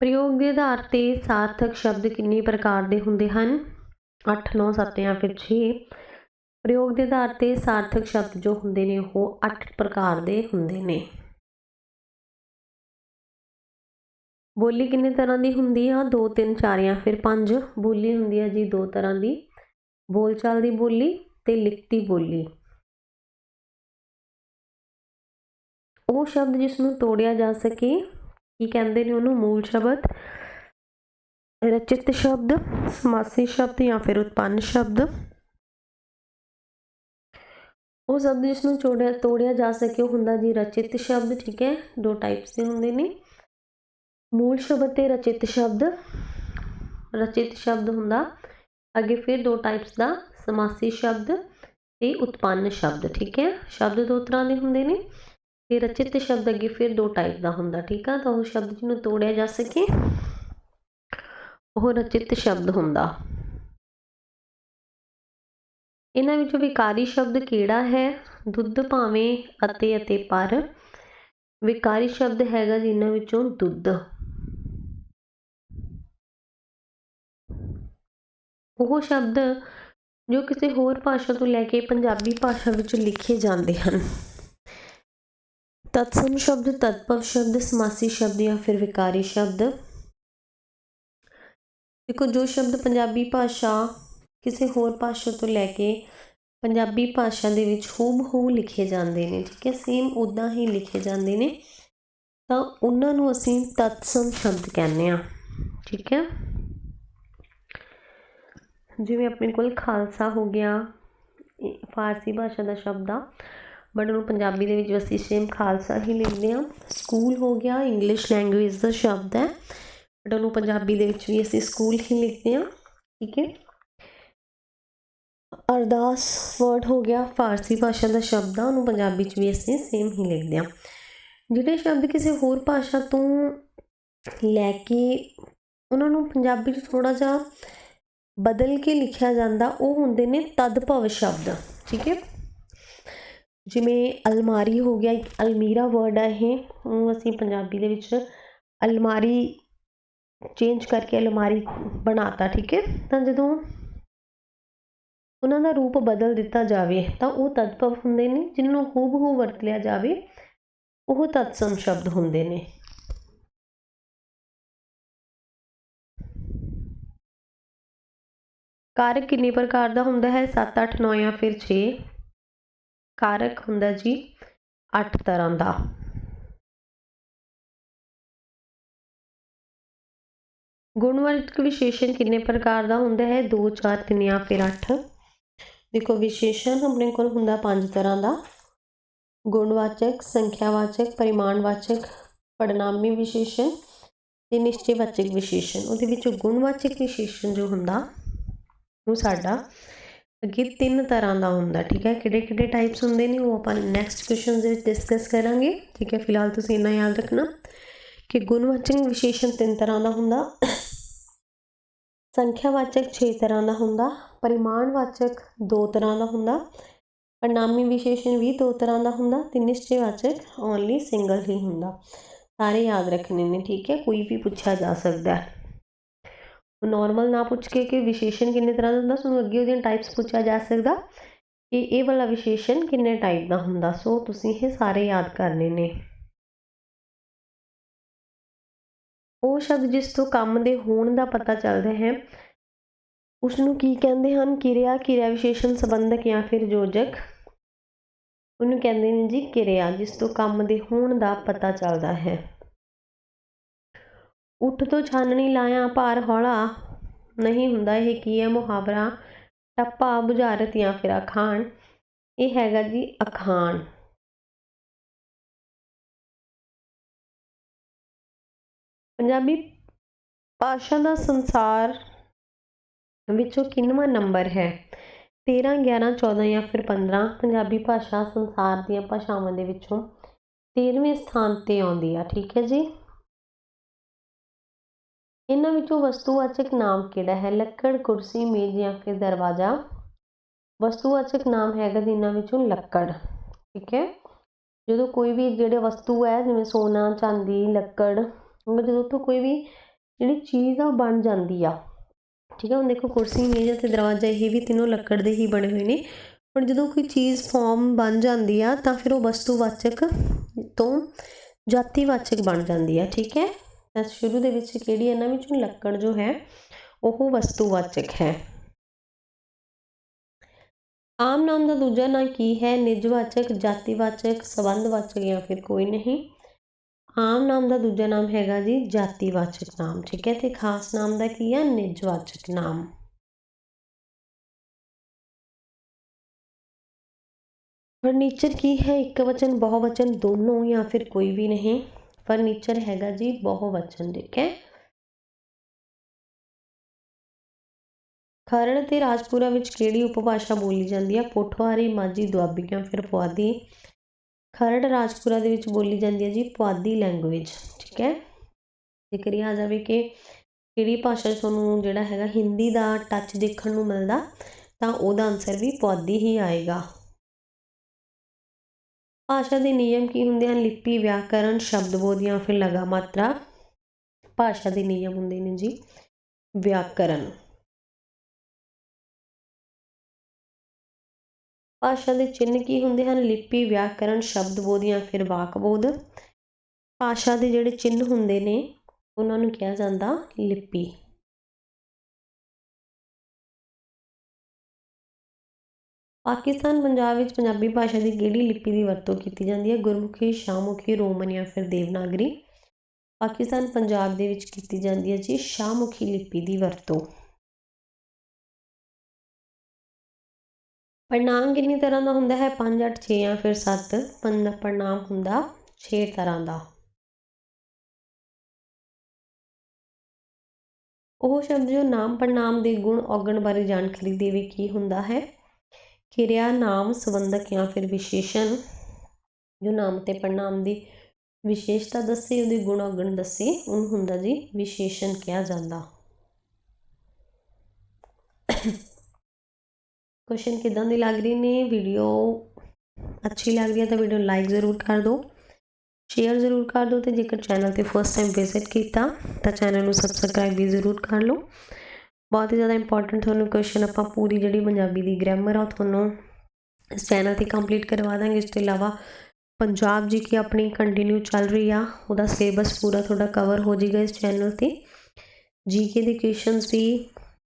ਪ੍ਰਯੋਗ ਦੇ ਆਧਾਰ ਤੇ ਸਾਰਥਕ ਸ਼ਬਦ ਕਿੰਨੇ ਪ੍ਰਕਾਰ ਦੇ ਹੁੰਦੇ ਹਨ? 8 9 7 ਜਾਂ ਫਿਰ 6 ਪ੍ਰਯੋਗ ਦੇ ਆਧਾਰ ਤੇ ਸਾਰਥਕ ਸ਼ਬਦ ਜੋ ਹੁੰਦੇ ਨੇ, ਉਹ 8 ਪ੍ਰਕਾਰ ਦੇ ਹੁੰਦੇ ਨੇ। ਬੋਲੀ ਕਿੰਨੇ ਤਰ੍ਹਾਂ ਦੀ ਹੁੰਦੀ ਆ? 2 3 4 ਜਾਂ ਫਿਰ 5 ਬੋਲੀ ਹੁੰਦੀ ਆ ਜੀ ਦੋ ਤਰ੍ਹਾਂ ਦੀ। ਬੋਲਚਾਲ ਦੀ ਬੋਲੀ ਤੇ ਲਿਖਤੀ ਬੋਲੀ। ਉਹ ਸ਼ਬਦ ਜਿਸ ਨੂੰ ਤੋੜਿਆ ਜਾ ਸਕੇ ਕੀ ਕਹਿੰਦੇ ਨੇ ਉਹਨੂੰ? ਮੂਲ ਸ਼ਬਦ? ਰਚਿਤ ਸ਼ਬਦ ਸਮਾਸੀ ਸ਼ਬਦ ਜਾਂ ਫਿਰ ਉਤਪੰਨ ਸ਼ਬਦ? ਉਹ ਸ਼ਬਦ ਜਿਸ ਨੂੰ ਤੋੜਿਆ ਤੋੜਿਆ ਜਾ ਸਕੇ ਉਹ ਹੁੰਦਾ ਜੀ। ਰਚਿਤ ਸ਼ਬਦ, ਠੀਕ ਹੈ? ਦੋ ਟਾਈਪਸ ਦੇ ਹੁੰਦੇ ਨੇ। ਮੂਲ ਸ਼ਬਦ ਤੇ ਰਚਿਤ ਸ਼ਬਦ। ਰਚਿਤ ਸ਼ਬਦ ਹੁੰਦਾ। ਅੱਗੇ ਫਿਰ ਦੋ ਟਾਈਪਸ ਦਾ ਸਮਾਸੀ ਸ਼ਬਦ ਤੇ ਉਤਪੰਨ ਸ਼ਬਦ, ਠੀਕ ਹੈ? ਸ਼ਬਦ ਦੋ ਤਰ੍ਹਾਂ ਦੇ ਹੁੰਦੇ ਨੇ। ਤੇ ਰਚਿਤ ਸ਼ਬਦ ਅੱਗੇ ਫਿਰ ਦੋ ਟਾਈਪ ਦਾ ਹੁੰਦਾ, ਠੀਕ ਆ? ਤਾਂ ਉਹ ਸ਼ਬਦ ਜਿਹਨੂੰ ਤੋੜਿਆ ਜਾ ਸਕੇ ਉਹ ਰਚਿਤ ਸ਼ਬਦ ਹੁੰਦਾ। ਇਹਨਾਂ ਵਿੱਚੋਂ ਵਿਕਾਰੀ ਸ਼ਬਦ ਕਿਹੜਾ ਹੈ? ਦੁੱਧ ਭਾਵੇਂ ਅਤੇ ਅਤੇ ਪਰ। ਵਿਕਾਰੀ ਸ਼ਬਦ ਹੈਗਾ ਜਿਨ੍ਹਾਂ ਵਿੱਚੋਂ ਦੁੱਧ। ਉਹ ਸ਼ਬਦ ਜੋ ਕਿਸੇ ਹੋਰ ਭਾਸ਼ਾ ਤੋਂ ਲੈ ਕੇ ਪੰਜਾਬੀ ਭਾਸ਼ਾ ਵਿੱਚ ਲਿਖੇ ਜਾਂਦੇ ਹਨ। ਤਤਸਮ ਸ਼ਬਦ ਤਤਪਵ ਸ਼ਬਦ, ਸਮਾਸੀ ਸ਼ਬਦ ਜਾਂ ਫਿਰ ਵਿਕਾਰੀ ਸ਼ਬਦ। ਦੇਖੋ, ਜੋ ਸ਼ਬਦ ਪੰਜਾਬੀ ਭਾਸ਼ਾ ਕਿਸੇ ਹੋਰ ਭਾਸ਼ਾ ਤੋਂ ਲੈ ਕੇ ਪੰਜਾਬੀ ਭਾਸ਼ਾ ਦੇ ਵਿੱਚ ਹੂਬਹੂ ਲਿਖੇ ਜਾਂਦੇ ਨੇ, ਠੀਕ ਹੈ ਸੇਮ ਉਦਾਂ ਹੀ ਲਿਖੇ ਜਾਂਦੇ ਨੇ, ਤਾਂ ਉਹਨਾਂ ਨੂੰ ਅਸੀਂ ਤਤਸਮ ਸ਼ਬਦ ਕਹਿੰਦੇ ਆ ਠੀਕ ਹੈ। ਜਿਵੇਂ ਆਪਣੇ ਕੋਲ ਖਾਲਸਾ ਹੋ ਗਿਆ ਫਾਰਸੀ ਭਾਸ਼ਾ ਦਾ ਸ਼ਬਦ ਆ ਬਟ ਉਹਨੂੰ ਪੰਜਾਬੀ ਦੇ ਵਿੱਚ ਅਸੀਂ ਸੇਮ ਖਾਲਸਾ ਹੀ ਲਿਖਦੇ ਹਾਂ। ਸਕੂਲ ਹੋ ਗਿਆ ਇੰਗਲਿਸ਼ ਲੈਂਗੁਏਜ ਦਾ ਸ਼ਬਦ ਹੈ। ਬਟ ਉਹਨੂੰ ਪੰਜਾਬੀ ਦੇ ਵਿੱਚ ਵੀ ਅਸੀਂ ਸਕੂਲ ਹੀ ਲਿਖਦੇ ਹਾਂ, ਠੀਕ ਹੈ? ਅਰਦਾਸ ਵਰਡ ਹੋ ਗਿਆ, ਫਾਰਸੀ ਭਾਸ਼ਾ ਦਾ ਸ਼ਬਦ ਆ, ਉਹਨੂੰ ਪੰਜਾਬੀ 'ਚ ਵੀ ਅਸੀਂ ਸੇਮ ਹੀ ਲਿਖਦੇ ਆ ਜਿਹੜੇ ਸ਼ਬਦ ਕਿਸੇ ਹੋਰ ਭਾਸ਼ਾ ਤੋਂ ਲੈ ਕੇ ਉਹਨਾਂ ਨੂੰ ਪੰਜਾਬੀ 'ਚ ਥੋੜਾ ਜਿਹਾ ਬਦਲ ਕੇ ਲਿਖਿਆ ਜਾਂਦਾ, ਉਹ ਹੁੰਦੇ ਨੇ ਤਦਭਵ ਸ਼ਬਦ, ਠੀਕ ਹੈ? ਜਿਵੇਂ ਅਲਮਾਰੀ ਹੋ ਗਿਆ, ਇੱਕ ਅਲਮੀਰਾ ਵਰਡ ਹੈ ਇਹ ਉਹਨੂੰ ਅਸੀਂ ਪੰਜਾਬੀ ਦੇ ਵਿੱਚ ਅਲਮਾਰੀ ਚੇਂਜ ਕਰਕੇ ਅਲਮਾਰੀ ਬਣਾ ਤਾ ਠੀਕ ਹੈ? ਤਾਂ ਜਦੋਂ ਉਹਨਾਂ ਦਾ ਰੂਪ ਬਦਲ ਦਿੱਤਾ ਜਾਵੇ, ਤਾਂ ਉਹ ਤਦਭਵ ਹੁੰਦੇ ਨੇ, ਜਿਨ੍ਹਾਂ ਨੂੰ ਹੂਬਹੂ ਵਰਤ ਲਿਆ ਜਾਵੇ, ਉਹ ਤਤਸਮ ਸ਼ਬਦ ਹੁੰਦੇ ਨੇ। ਕਾਰਕ ਕਿੰਨੇ ਪ੍ਰਕਾਰ ਦਾ ਹੁੰਦਾ ਹੈ? 7 8 9 ਜਾਂ ਫਿਰ 6 ਕਾਰਕ ਹੁੰਦਾ ਜੀ ਅੱਠ ਤਰ੍ਹਾਂ ਦਾ। ਗੁਣਵਾਚਕ ਵਿਸ਼ੇਸ਼ਣ ਕਿੰਨੇ ਪ੍ਰਕਾਰ ਦਾ ਹੁੰਦਾ ਹੈ? 2 4 3 ਜਾਂ ਫਿਰ 8 ਦੇਖੋ, ਵਿਸ਼ੇਸ਼ਣ ਆਪਣੇ ਕੋਲ ਹੁੰਦਾ ਪੰਜ ਤਰ੍ਹਾਂ ਦਾ। ਗੁਣਵਾਚਕ, ਸੰਖਿਆਵਾਚਕ, ਪਰਿਮਾਣਵਾਚਕ ਪੜਨਾਮੀ ਵਿਸ਼ੇਸ਼ਣ ਤੇ ਨਿਸ਼ਚੈਵਾਚਕ ਵਿਸ਼ੇਸ਼ਣ। ਉਹਦੇ ਵਿੱਚ ਗੁਣਵਾਚਕ ਵਿਸ਼ੇਸ਼ਣ ਜੋ ਹੁੰਦਾ, ਉਹ ਸਾਡਾ ਅੱਗੇ ਤਿੰਨ ਤਰ੍ਹਾਂ ਦਾ ਹੁੰਦਾ, ਠੀਕ ਹੈ? ਕਿਹੜੇ ਕਿਹੜੇ ਟਾਈਪਸ ਹੁੰਦੇ ਨੇ ਉਹ ਆਪਾਂ ਨੈਕਸਟ ਕੁਐਸਚਨ ਦੇ ਵਿੱਚ ਡਿਸਕਸ ਕਰਾਂਗੇ, ਠੀਕ ਹੈ? ਫਿਲਹਾਲ ਤੁਸੀਂ ਇੰਨਾ ਯਾਦ ਰੱਖਣਾ ਕਿ ਗੁਣਵਾਚਕ ਵਿਸ਼ੇਸ਼ਣ ਤਿੰਨ ਤਰ੍ਹਾਂ ਦਾ ਹੁੰਦਾ। ਸੰਖਿਆਵਾਚਕ 6 ਤਰ੍ਹਾਂ ਦਾ ਹੁੰਦਾ, ਪਰਿਮਾਣਵਾਚਕ ਦੋ ਤਰ੍ਹਾਂ ਦਾ ਹੁੰਦਾ, ਪਰਿਣਾਮੀ ਵਿਸ਼ੇਸ਼ਣ ਵੀ ਦੋ ਤਰ੍ਹਾਂ ਦਾ ਹੁੰਦਾ, ਤੇ ਨਿਸ਼ਚੈਵਾਚਕ ਓਨਲੀ ਸਿੰਗਲ ਹੀ ਹੁੰਦਾ। ਸਾਰੇ ਯਾਦ ਰੱਖਣੇ ਨੇ, ਠੀਕ ਹੈ? ਕੋਈ ਵੀ ਪੁੱਛਿਆ ਜਾ ਸਕਦਾ ਹੈ। ਨੋਰਮਲ ਨਾ ਪੁੱਛ ਕੇ ਕਿ ਵਿਸ਼ੇਸ਼ਣ ਕਿੰਨੇ ਤਰ੍ਹਾਂ ਦਾ ਹੁੰਦਾ ਸੋ ਅੱਗੇ ਉਹਦੀਆਂ ਟਾਈਪਸ ਪੁੱਛਿਆ ਜਾ ਸਕਦਾ ਕਿ ਇਹ ਵਾਲਾ ਵਿਸ਼ੇਸ਼ਣ ਕਿੰਨੇ ਟਾਈਪ ਦਾ ਹੁੰਦਾ। ਸੋ ਤੁਸੀਂ ਇਹ ਸਾਰੇ ਯਾਦ ਕਰਨੇ ਨੇ। ਉਹ ਸ਼ਬਦ ਜਿਸ ਤੋਂ ਕੰਮ ਦੇ ਹੋਣ ਦਾ ਪਤਾ ਚੱਲਦਾ ਹੈ ਉਸ ਨੂੰ ਕੀ ਕਹਿੰਦੇ ਹਨ? ਕਿਰਿਆ ਕਿਰਿਆ ਵਿਸ਼ੇਸ਼ਣ ਸੰਬੰਧਕ ਜਾਂ ਫਿਰ ਯੋਜਕ? ਉਹਨੂੰ ਕਹਿੰਦੇ ਨੇ ਜੀ ਕਿਰਿਆ, ਜਿਸ ਤੋਂ ਕੰਮ ਦੇ ਹੋਣ ਦਾ ਪਤਾ ਚੱਲਦਾ ਹੈ। ਉੱਠ ਤੋਂ ਛਾਨਣੀ ਲਾਇਆ ਭਾਰ ਹੌਲਾ। ਨਹੀਂ ਹੁੰਦਾ ਇਹ ਕੀ ਹੈ ਮੁਹਾਵਰਾ? ਟੱਪਾ ਬੁਝਾਰਤ ਜਾਂ ਫਿਰ ਅਖਾਣ। ਇਹ ਹੈਗਾ ਜੀ ਅਖਾਣ। ਪੰਜਾਬੀ ਭਾਸ਼ਾ ਦਾ ਸੰਸਾਰ ਵਿੱਚੋਂ ਕਿੰਨਵਾਂ ਨੰਬਰ ਹੈ? 13 11 14 ਜਾਂ ਫਿਰ 15 ਪੰਜਾਬੀ ਭਾਸ਼ਾ ਸੰਸਾਰ ਦੀਆਂ ਭਾਸ਼ਾਵਾਂ ਦੇ ਵਿੱਚੋਂ 13ਵੇਂ ਸਥਾਨ ਤੇ ਆਉਂਦੀ ਆ, ਠੀਕ ਹੈ ਜੀ? ਇਹਨਾਂ ਵਿੱਚੋਂ ਵਸਤੂਵਾਚਕ ਨਾਮ ਕਿਹੜਾ ਹੈ? ਲੱਕੜ, ਕੁਰਸੀ, ਮੇਜ਼ ਜਾਂ ਫਿਰ ਦਰਵਾਜ਼ਾ? ਵਸਤੂਵਾਚਕ ਨਾਮ ਹੈਗਾ ਜਿਨ੍ਹਾਂ ਵਿੱਚੋਂ ਲੱਕੜ, ਠੀਕ ਹੈ? ਜਦੋਂ ਕੋਈ ਵੀ ਜਿਹੜੇ ਵਸਤੂ ਹੈ, ਜਿਵੇਂ ਸੋਨਾ, ਚਾਂਦੀ, ਲੱਕੜ ਜਦੋਂ ਤੋਂ ਕੋਈ ਵੀ ਜਿਹੜੀ ਚੀਜ਼ ਆ ਬਣ ਜਾਂਦੀ ਆ, ਠੀਕ ਹੈ? ਹੁਣ ਦੇਖੋ ਕੁਰਸੀ, ਮੇਜ਼ ਅਤੇ ਦਰਵਾਜ਼ਾ ਇਹ ਵੀ ਤਿੰਨੋਂ ਲੱਕੜ ਦੇ ਹੀ ਬਣੇ ਹੋਏ ਨੇ। ਪਰ ਜਦੋਂ ਕੋਈ ਚੀਜ਼ ਫਾਰਮ ਬਣ ਜਾਂਦੀ ਆ, ਤਾਂ ਫਿਰ ਉਹ ਵਸਤੂਵਾਚਕ ਤੋਂ ਜਾਤੀਵਾਚਕ ਬਣ ਜਾਂਦੀ ਆ, ਠੀਕ ਹੈ? ਤਾਂ ਸ਼ੁਰੂ ਦੇ ਵਿੱਚ ਕਿਹੜੀ ਇਹਨਾਂ ਵਿੱਚੋਂ ਲੱਕੜ ਜੋ ਹੈ, ਉਹ ਵਸਤੂਵਾਚਕ ਹੈ। ਆਮ ਨਾਮ ਦਾ ਦੂਜਾ ਨਾਂ ਕੀ ਹੈ? ਨਿਜਵਾਚਕ, ਜਾਤੀਵਾਚਕ, ਸੰਬੰਧਵਾਚਕ ਜਾਂ ਫਿਰ ਕੋਈ ਨਹੀਂ। ਆਮ ਨਾਮ ਦਾ ਦੂਜਾ ਨਾਮ ਹੈਗਾ ਜੀ ਜਾਤੀਵਾਚਕ ਨਾਮ, ਠੀਕ ਹੈ? ਤੇ ਖਾਸ ਨਾਮ ਦਾ ਕੀ ਹੈ ਨਿਜਵਾਚਕ ਨਾਮ। ਫਰਨੀਚਰ ਕੀ ਹੈ? ਇੱਕ ਵਚਨ, ਬਹੁਵਚਨ, ਦੋਨੋਂ ਜਾਂ ਫਿਰ ਕੋਈ ਵੀ ਨਹੀਂ। ਫਰਨੀਚਰ ਹੈਗਾ ਜੀ ਬਹੁਵਚਨ ਠੀਕ ਹੈ ਖਰੜ ਤੇ ਰਾਜਪੁਰਾ ਵਿੱਚ ਕਿਹੜੀ ਉਪਭਾਸ਼ਾ ਬੋਲੀ ਜਾਂਦੀ ਹੈ ਪੋਠੋਹਾਰੀ, ਮਾਝੀ ਦੁਆਬੀਆਂ ਫਿਰ ਪੁਆਧੀ? ਖਰੜ ਰਾਜਪੁਰਾ ਦੇ ਵਿੱਚ ਬੋਲੀ ਜਾਂਦੀ ਹੈ ਜੀ ਪੁਆਧੀ ਲੈਂਗੁਏਜ, ਠੀਕ ਹੈ? ਜੇਕਰ ਇਹ ਆ ਜਾਵੇ ਕਿ ਕਿਹੜੀ ਭਾਸ਼ਾ ਤੁਹਾਨੂੰ ਜਿਹੜਾ ਹੈਗਾ ਹਿੰਦੀ ਦਾ ਟੱਚ ਦੇਖਣ ਨੂੰ ਮਿਲਦਾ, ਤਾਂ ਉਹਦਾ ਆਨਸਰ ਵੀ ਪੁਆਧੀ ਹੀ ਆਏਗਾ। ਭਾਸ਼ਾ ਦੇ ਨਿਯਮ ਕੀ ਹੁੰਦੇ ਹਨ? ਲਿਪੀ, ਵਿਆਕਰਨ, ਸ਼ਬਦ ਜਾਂ ਫਿਰ ਲਗਾ ਮਾਤਰਾ। ਭਾਸ਼ਾ ਦੇ ਨਿਯਮ ਹੁੰਦੇ ਨੇ ਜੀ। ਵਿਆਕਰਨ। ਭਾਸ਼ਾ ਦੇ ਚਿੰਨ੍ਹ ਕੀ ਹੁੰਦੇ ਹਨ? ਲਿਪੀ, ਵਿਆਕਰਨ, ਸ਼ਬਦ ਬੋਧੀਆਂ ਫਿਰ ਵਾਕਬੋਧ ਭਾਸ਼ਾ ਦੇ ਜਿਹੜੇ ਚਿੰਨ੍ਹ ਹੁੰਦੇ ਨੇ, ਉਹਨਾਂ ਨੂੰ ਕਿਹਾ ਜਾਂਦਾ ਲਿਪੀ। ਪਾਕਿਸਤਾਨ, ਪੰਜਾਬ ਵਿੱਚ ਪੰਜਾਬੀ ਭਾਸ਼ਾ ਦੀ ਕਿਹੜੀ ਲਿਪੀ ਦੀ ਵਰਤੋਂ ਕੀਤੀ ਜਾਂਦੀ ਹੈ? ਗੁਰਮੁਖੀ, ਸ਼ਾਹਮੁਖੀ, ਰੋਮਨ ਜਾਂ ਫਿਰ ਦੇਵਨਾਗਰੀ? ਪਾਕਿਸਤਾਨ, ਪੰਜਾਬ ਦੇ ਵਿੱਚ ਕੀਤੀ ਜਾਂਦੀ ਹੈ ਜੀ ਸ਼ਾਹਮੁਖੀ ਲਿਪੀ ਦੀ ਵਰਤੋਂ। ਪ੍ਰਣਾਮ ਕਿੰਨੀ ਤਰ੍ਹਾਂ ਦਾ ਹੁੰਦਾ ਹੈ? 5 8 6 ਜਾਂ ਫਿਰ 7 ਪੰਜ ਪੜਨਾਮ ਹੁੰਦਾ 6 ਤਰ੍ਹਾਂ ਦਾ। ਉਹ ਸ਼ਬਦ ਜੋ ਨਾਮ ਪ੍ਰਣਾਮ ਦੇ ਗੁਣ ਔਗਣ ਬਾਰੇ ਜਾਣਕਾਰੀ ਦੇਵੇ ਕੀ ਹੁੰਦਾ ਹੈ? ਕਿਰਿਆ, ਨਾਮ ਸੰਬੰਧਕ ਜਾਂ ਫਿਰ ਵਿਸ਼ੇਸ਼ਣ, ਜੋ ਨਾਮ ਤੇ ਪੜਨਾਮ ਦੀ ਵਿਸ਼ੇਸ਼ਤਾ ਦੱਸੇ, ਉਹਦੇ ਗੁਣ ਔਗਣ ਦੱਸੇ, ਉਹਨੂੰ ਹੁੰਦਾ ਜੀ ਵਿਸ਼ੇਸ਼ਣ ਕਿਹਾ ਜਾਂਦਾ। ਕੁਐਸਚਨ ਕਿਦਾਂ ਦੀ ਲੱਗ ਰਹੀ ਨੇ? ਵੀਡੀਓ ਅੱਛੀ ਲੱਗ ਰਹੀ ਹੈ ਤਾਂ ਵੀਡੀਓ ਲਾਈਕ ਜ਼ਰੂਰ ਕਰ ਦਿਓ। ਸ਼ੇਅਰ ਜ਼ਰੂਰ ਕਰ ਦਿਓ ਤੇ ਜੇਕਰ ਚੈਨਲ ਤੇ ਫਸਟ ਟਾਈਮ ਵਿਜ਼ਿਟ ਕੀਤਾ, ਤਾਂ ਚੈਨਲ ਨੂੰ ਸਬਸਕ੍ਰਾਈਬ ਵੀ ਜ਼ਰੂਰ ਕਰ ਲਓ। ਬਹੁਤ ਹੀ ਜ਼ਿਆਦਾ ਇੰਪੋਰਟੈਂਟ ਤੁਹਾਨੂੰ ਕੁਐਸਚਨ ਆਪਾਂ ਪੂਰੀ ਜਿਹੜੀ ਪੰਜਾਬੀ ਦੀ ਗ੍ਰਾਮਰ ਆ ਤੁਹਾਨੂੰ ਇਸ ਚੈਨਲ ਤੇ ਕੰਪਲੀਟ ਕਰਵਾ ਦਾਂਗੇ। ਇਸ ਤੋਂ ਇਲਾਵਾ ਪੰਜਾਬ ਜੀ ਕੀ ਆਪਣੀ ਕੰਟੀਨਿਊ ਚੱਲ ਰਹੀ ਆ, ਉਹਦਾ ਸਿਲੇਬਸ ਪੂਰਾ ਤੁਹਾਡਾ ਕਵਰ ਹੋ ਜਾਏਗਾ ਇਸ ਚੈਨਲ ਤੇ। ਜੀਕੇ ਦੇ ਕੁਐਸਚਨਸ ਵੀ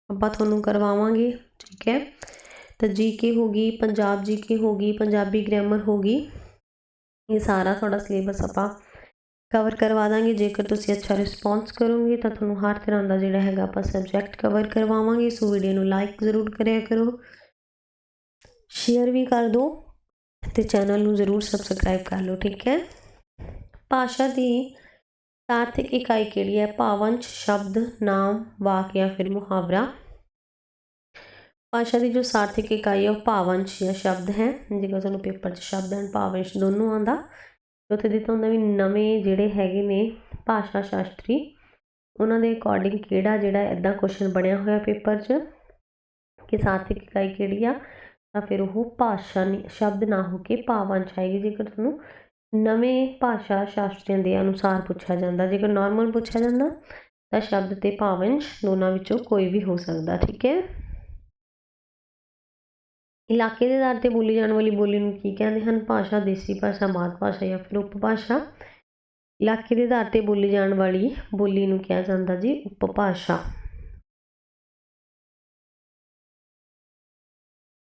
ਆਪਾਂ ਤੁਹਾਨੂੰ ਕਰਵਾਵਾਂਗੇ, ਠੀਕ ਹੈ? ਤਾਂ ਜੀਕੇ ਹੋ ਗਈ, ਪੰਜਾਬ ਜੀਕੇ ਹੋ ਗਈ, ਪੰਜਾਬੀ ਗ੍ਰਾਮਰ ਹੋ ਗਈ। ਇਹ ਸਾਰਾ ਤੁਹਾਡਾ ਸਿਲੇਬਸ ਆਪਾਂ ਕਵਰ ਕਰਵਾ ਦਾਂਗੇ। ਜੇਕਰ ਤੁਸੀਂ ਅੱਛਾ ਰਿਸਪੌਂਸ ਕਰੋਗੇ, ਤਾਂ ਤੁਹਾਨੂੰ ਹਰ ਤਰ੍ਹਾਂ ਦਾ ਜਿਹੜਾ ਹੈਗਾ ਆਪਾਂ ਸਬਜੈਕਟ ਕਵਰ ਕਰਵਾਵਾਂਗੇ। ਸੋ ਵੀਡੀਓ ਨੂੰ ਲਾਈਕ ਜ਼ਰੂਰ ਕਰਿਆ ਕਰੋ। ਸ਼ੇਅਰ ਵੀ ਕਰ ਦਿਓ ਤੇ ਚੈਨਲ ਨੂੰ ਜ਼ਰੂਰ ਸਬਸਕ੍ਰਾਈਬ ਕਰ ਲਓ, ਠੀਕ ਹੈ? ਭਾਸ਼ਾ ਦੀ ਸਾਰਥਿਕ ਇਕਾਈ ਕਿਹੜੀ ਹੈ? ਭਾਵੰਸ਼, ਸ਼ਬਦ, ਨਾਮ, ਵਾਕ ਜਾਂ ਫਿਰ ਮੁਹਾਵਰਾ? ਭਾਸ਼ਾ ਦੀ ਜੋ ਸਾਰਥਿਕ ਇਕਾਈ ਹੈ, ਉਹ ਭਾਵੰਸ਼ ਜਾਂ ਸ਼ਬਦ ਹੈ। ਜੇਕਰ ਤੁਹਾਨੂੰ ਪੇਪਰ 'ਚ ਸ਼ਬਦ ਐਂਡ ਭਾਵੰਸ਼ ਦੋਨੋਂ ਆਉਂਦਾ ਉੱਥੇ ਦਿੱਤਾ ਹੁੰਦਾ ਵੀ ਨਵੇਂ ਜਿਹੜੇ ਹੈਗੇ ਨੇ ਭਾਸ਼ਾ ਸ਼ਾਸਤਰੀ, ਉਹਨਾਂ ਦੇ ਅਕੋਰਡਿੰਗ ਕਿਹੜਾ ਜਿਹੜਾ ਇਦਾਂ ਕੁਐਸਚਨ ਬਣਿਆ ਹੋਇਆ ਪੇਪਰ 'ਚ ਕਿ ਸਾਥਿਕ ਇਕਾਈ ਕਿਹੜੀ ਆ, ਤਾਂ ਫਿਰ ਉਹ ਭਾਸ਼ਾ ਸ਼ਬਦ ਨਾ ਹੋ ਕੇ ਭਾਵੰਸ਼ ਆਏਗੀ, ਜੇਕਰ ਤੁਹਾਨੂੰ ਨਵੇਂ ਭਾਸ਼ਾ ਸ਼ਾਸਤਰੀਆਂ ਦੇ ਅਨੁਸਾਰ ਪੁੱਛਿਆ ਜਾਂਦਾ, ਜੇਕਰ ਨਾਰਮਲ ਪੁੱਛਿਆ ਜਾਂਦਾ, ਤਾਂ ਸ਼ਬਦ ਤੇ ਭਾਵੰਸ਼ ਦੋਨਾਂ ਵਿੱਚੋਂ ਕੋਈ ਵੀ ਹੋ ਸਕਦਾ, ਠੀਕ ਹੈ? ਇਲਾਕੇ ਦੇ ਆਧਾਰ ਤੇ ਬੋਲੀ ਜਾਣ ਵਾਲੀ ਬੋਲੀ ਨੂੰ ਕੀ ਕਹਿੰਦੇ ਹਨ? ਭਾਸ਼ਾ, ਦੇਸੀ ਭਾਸ਼ਾ, ਮਾਤ ਭਾਸ਼ਾ ਜਾਂ ਫਿਰ ਉਪਭਾਸ਼ਾ? ਇਲਾਕੇ ਦੇ ਆਧਾਰ ਤੇ ਬੋਲੀ ਜਾਣ ਵਾਲੀ ਬੋਲੀ ਨੂੰ ਕਿਹਾ ਜਾਂਦਾ ਜੀ ਉਪਭਾਸ਼ਾ।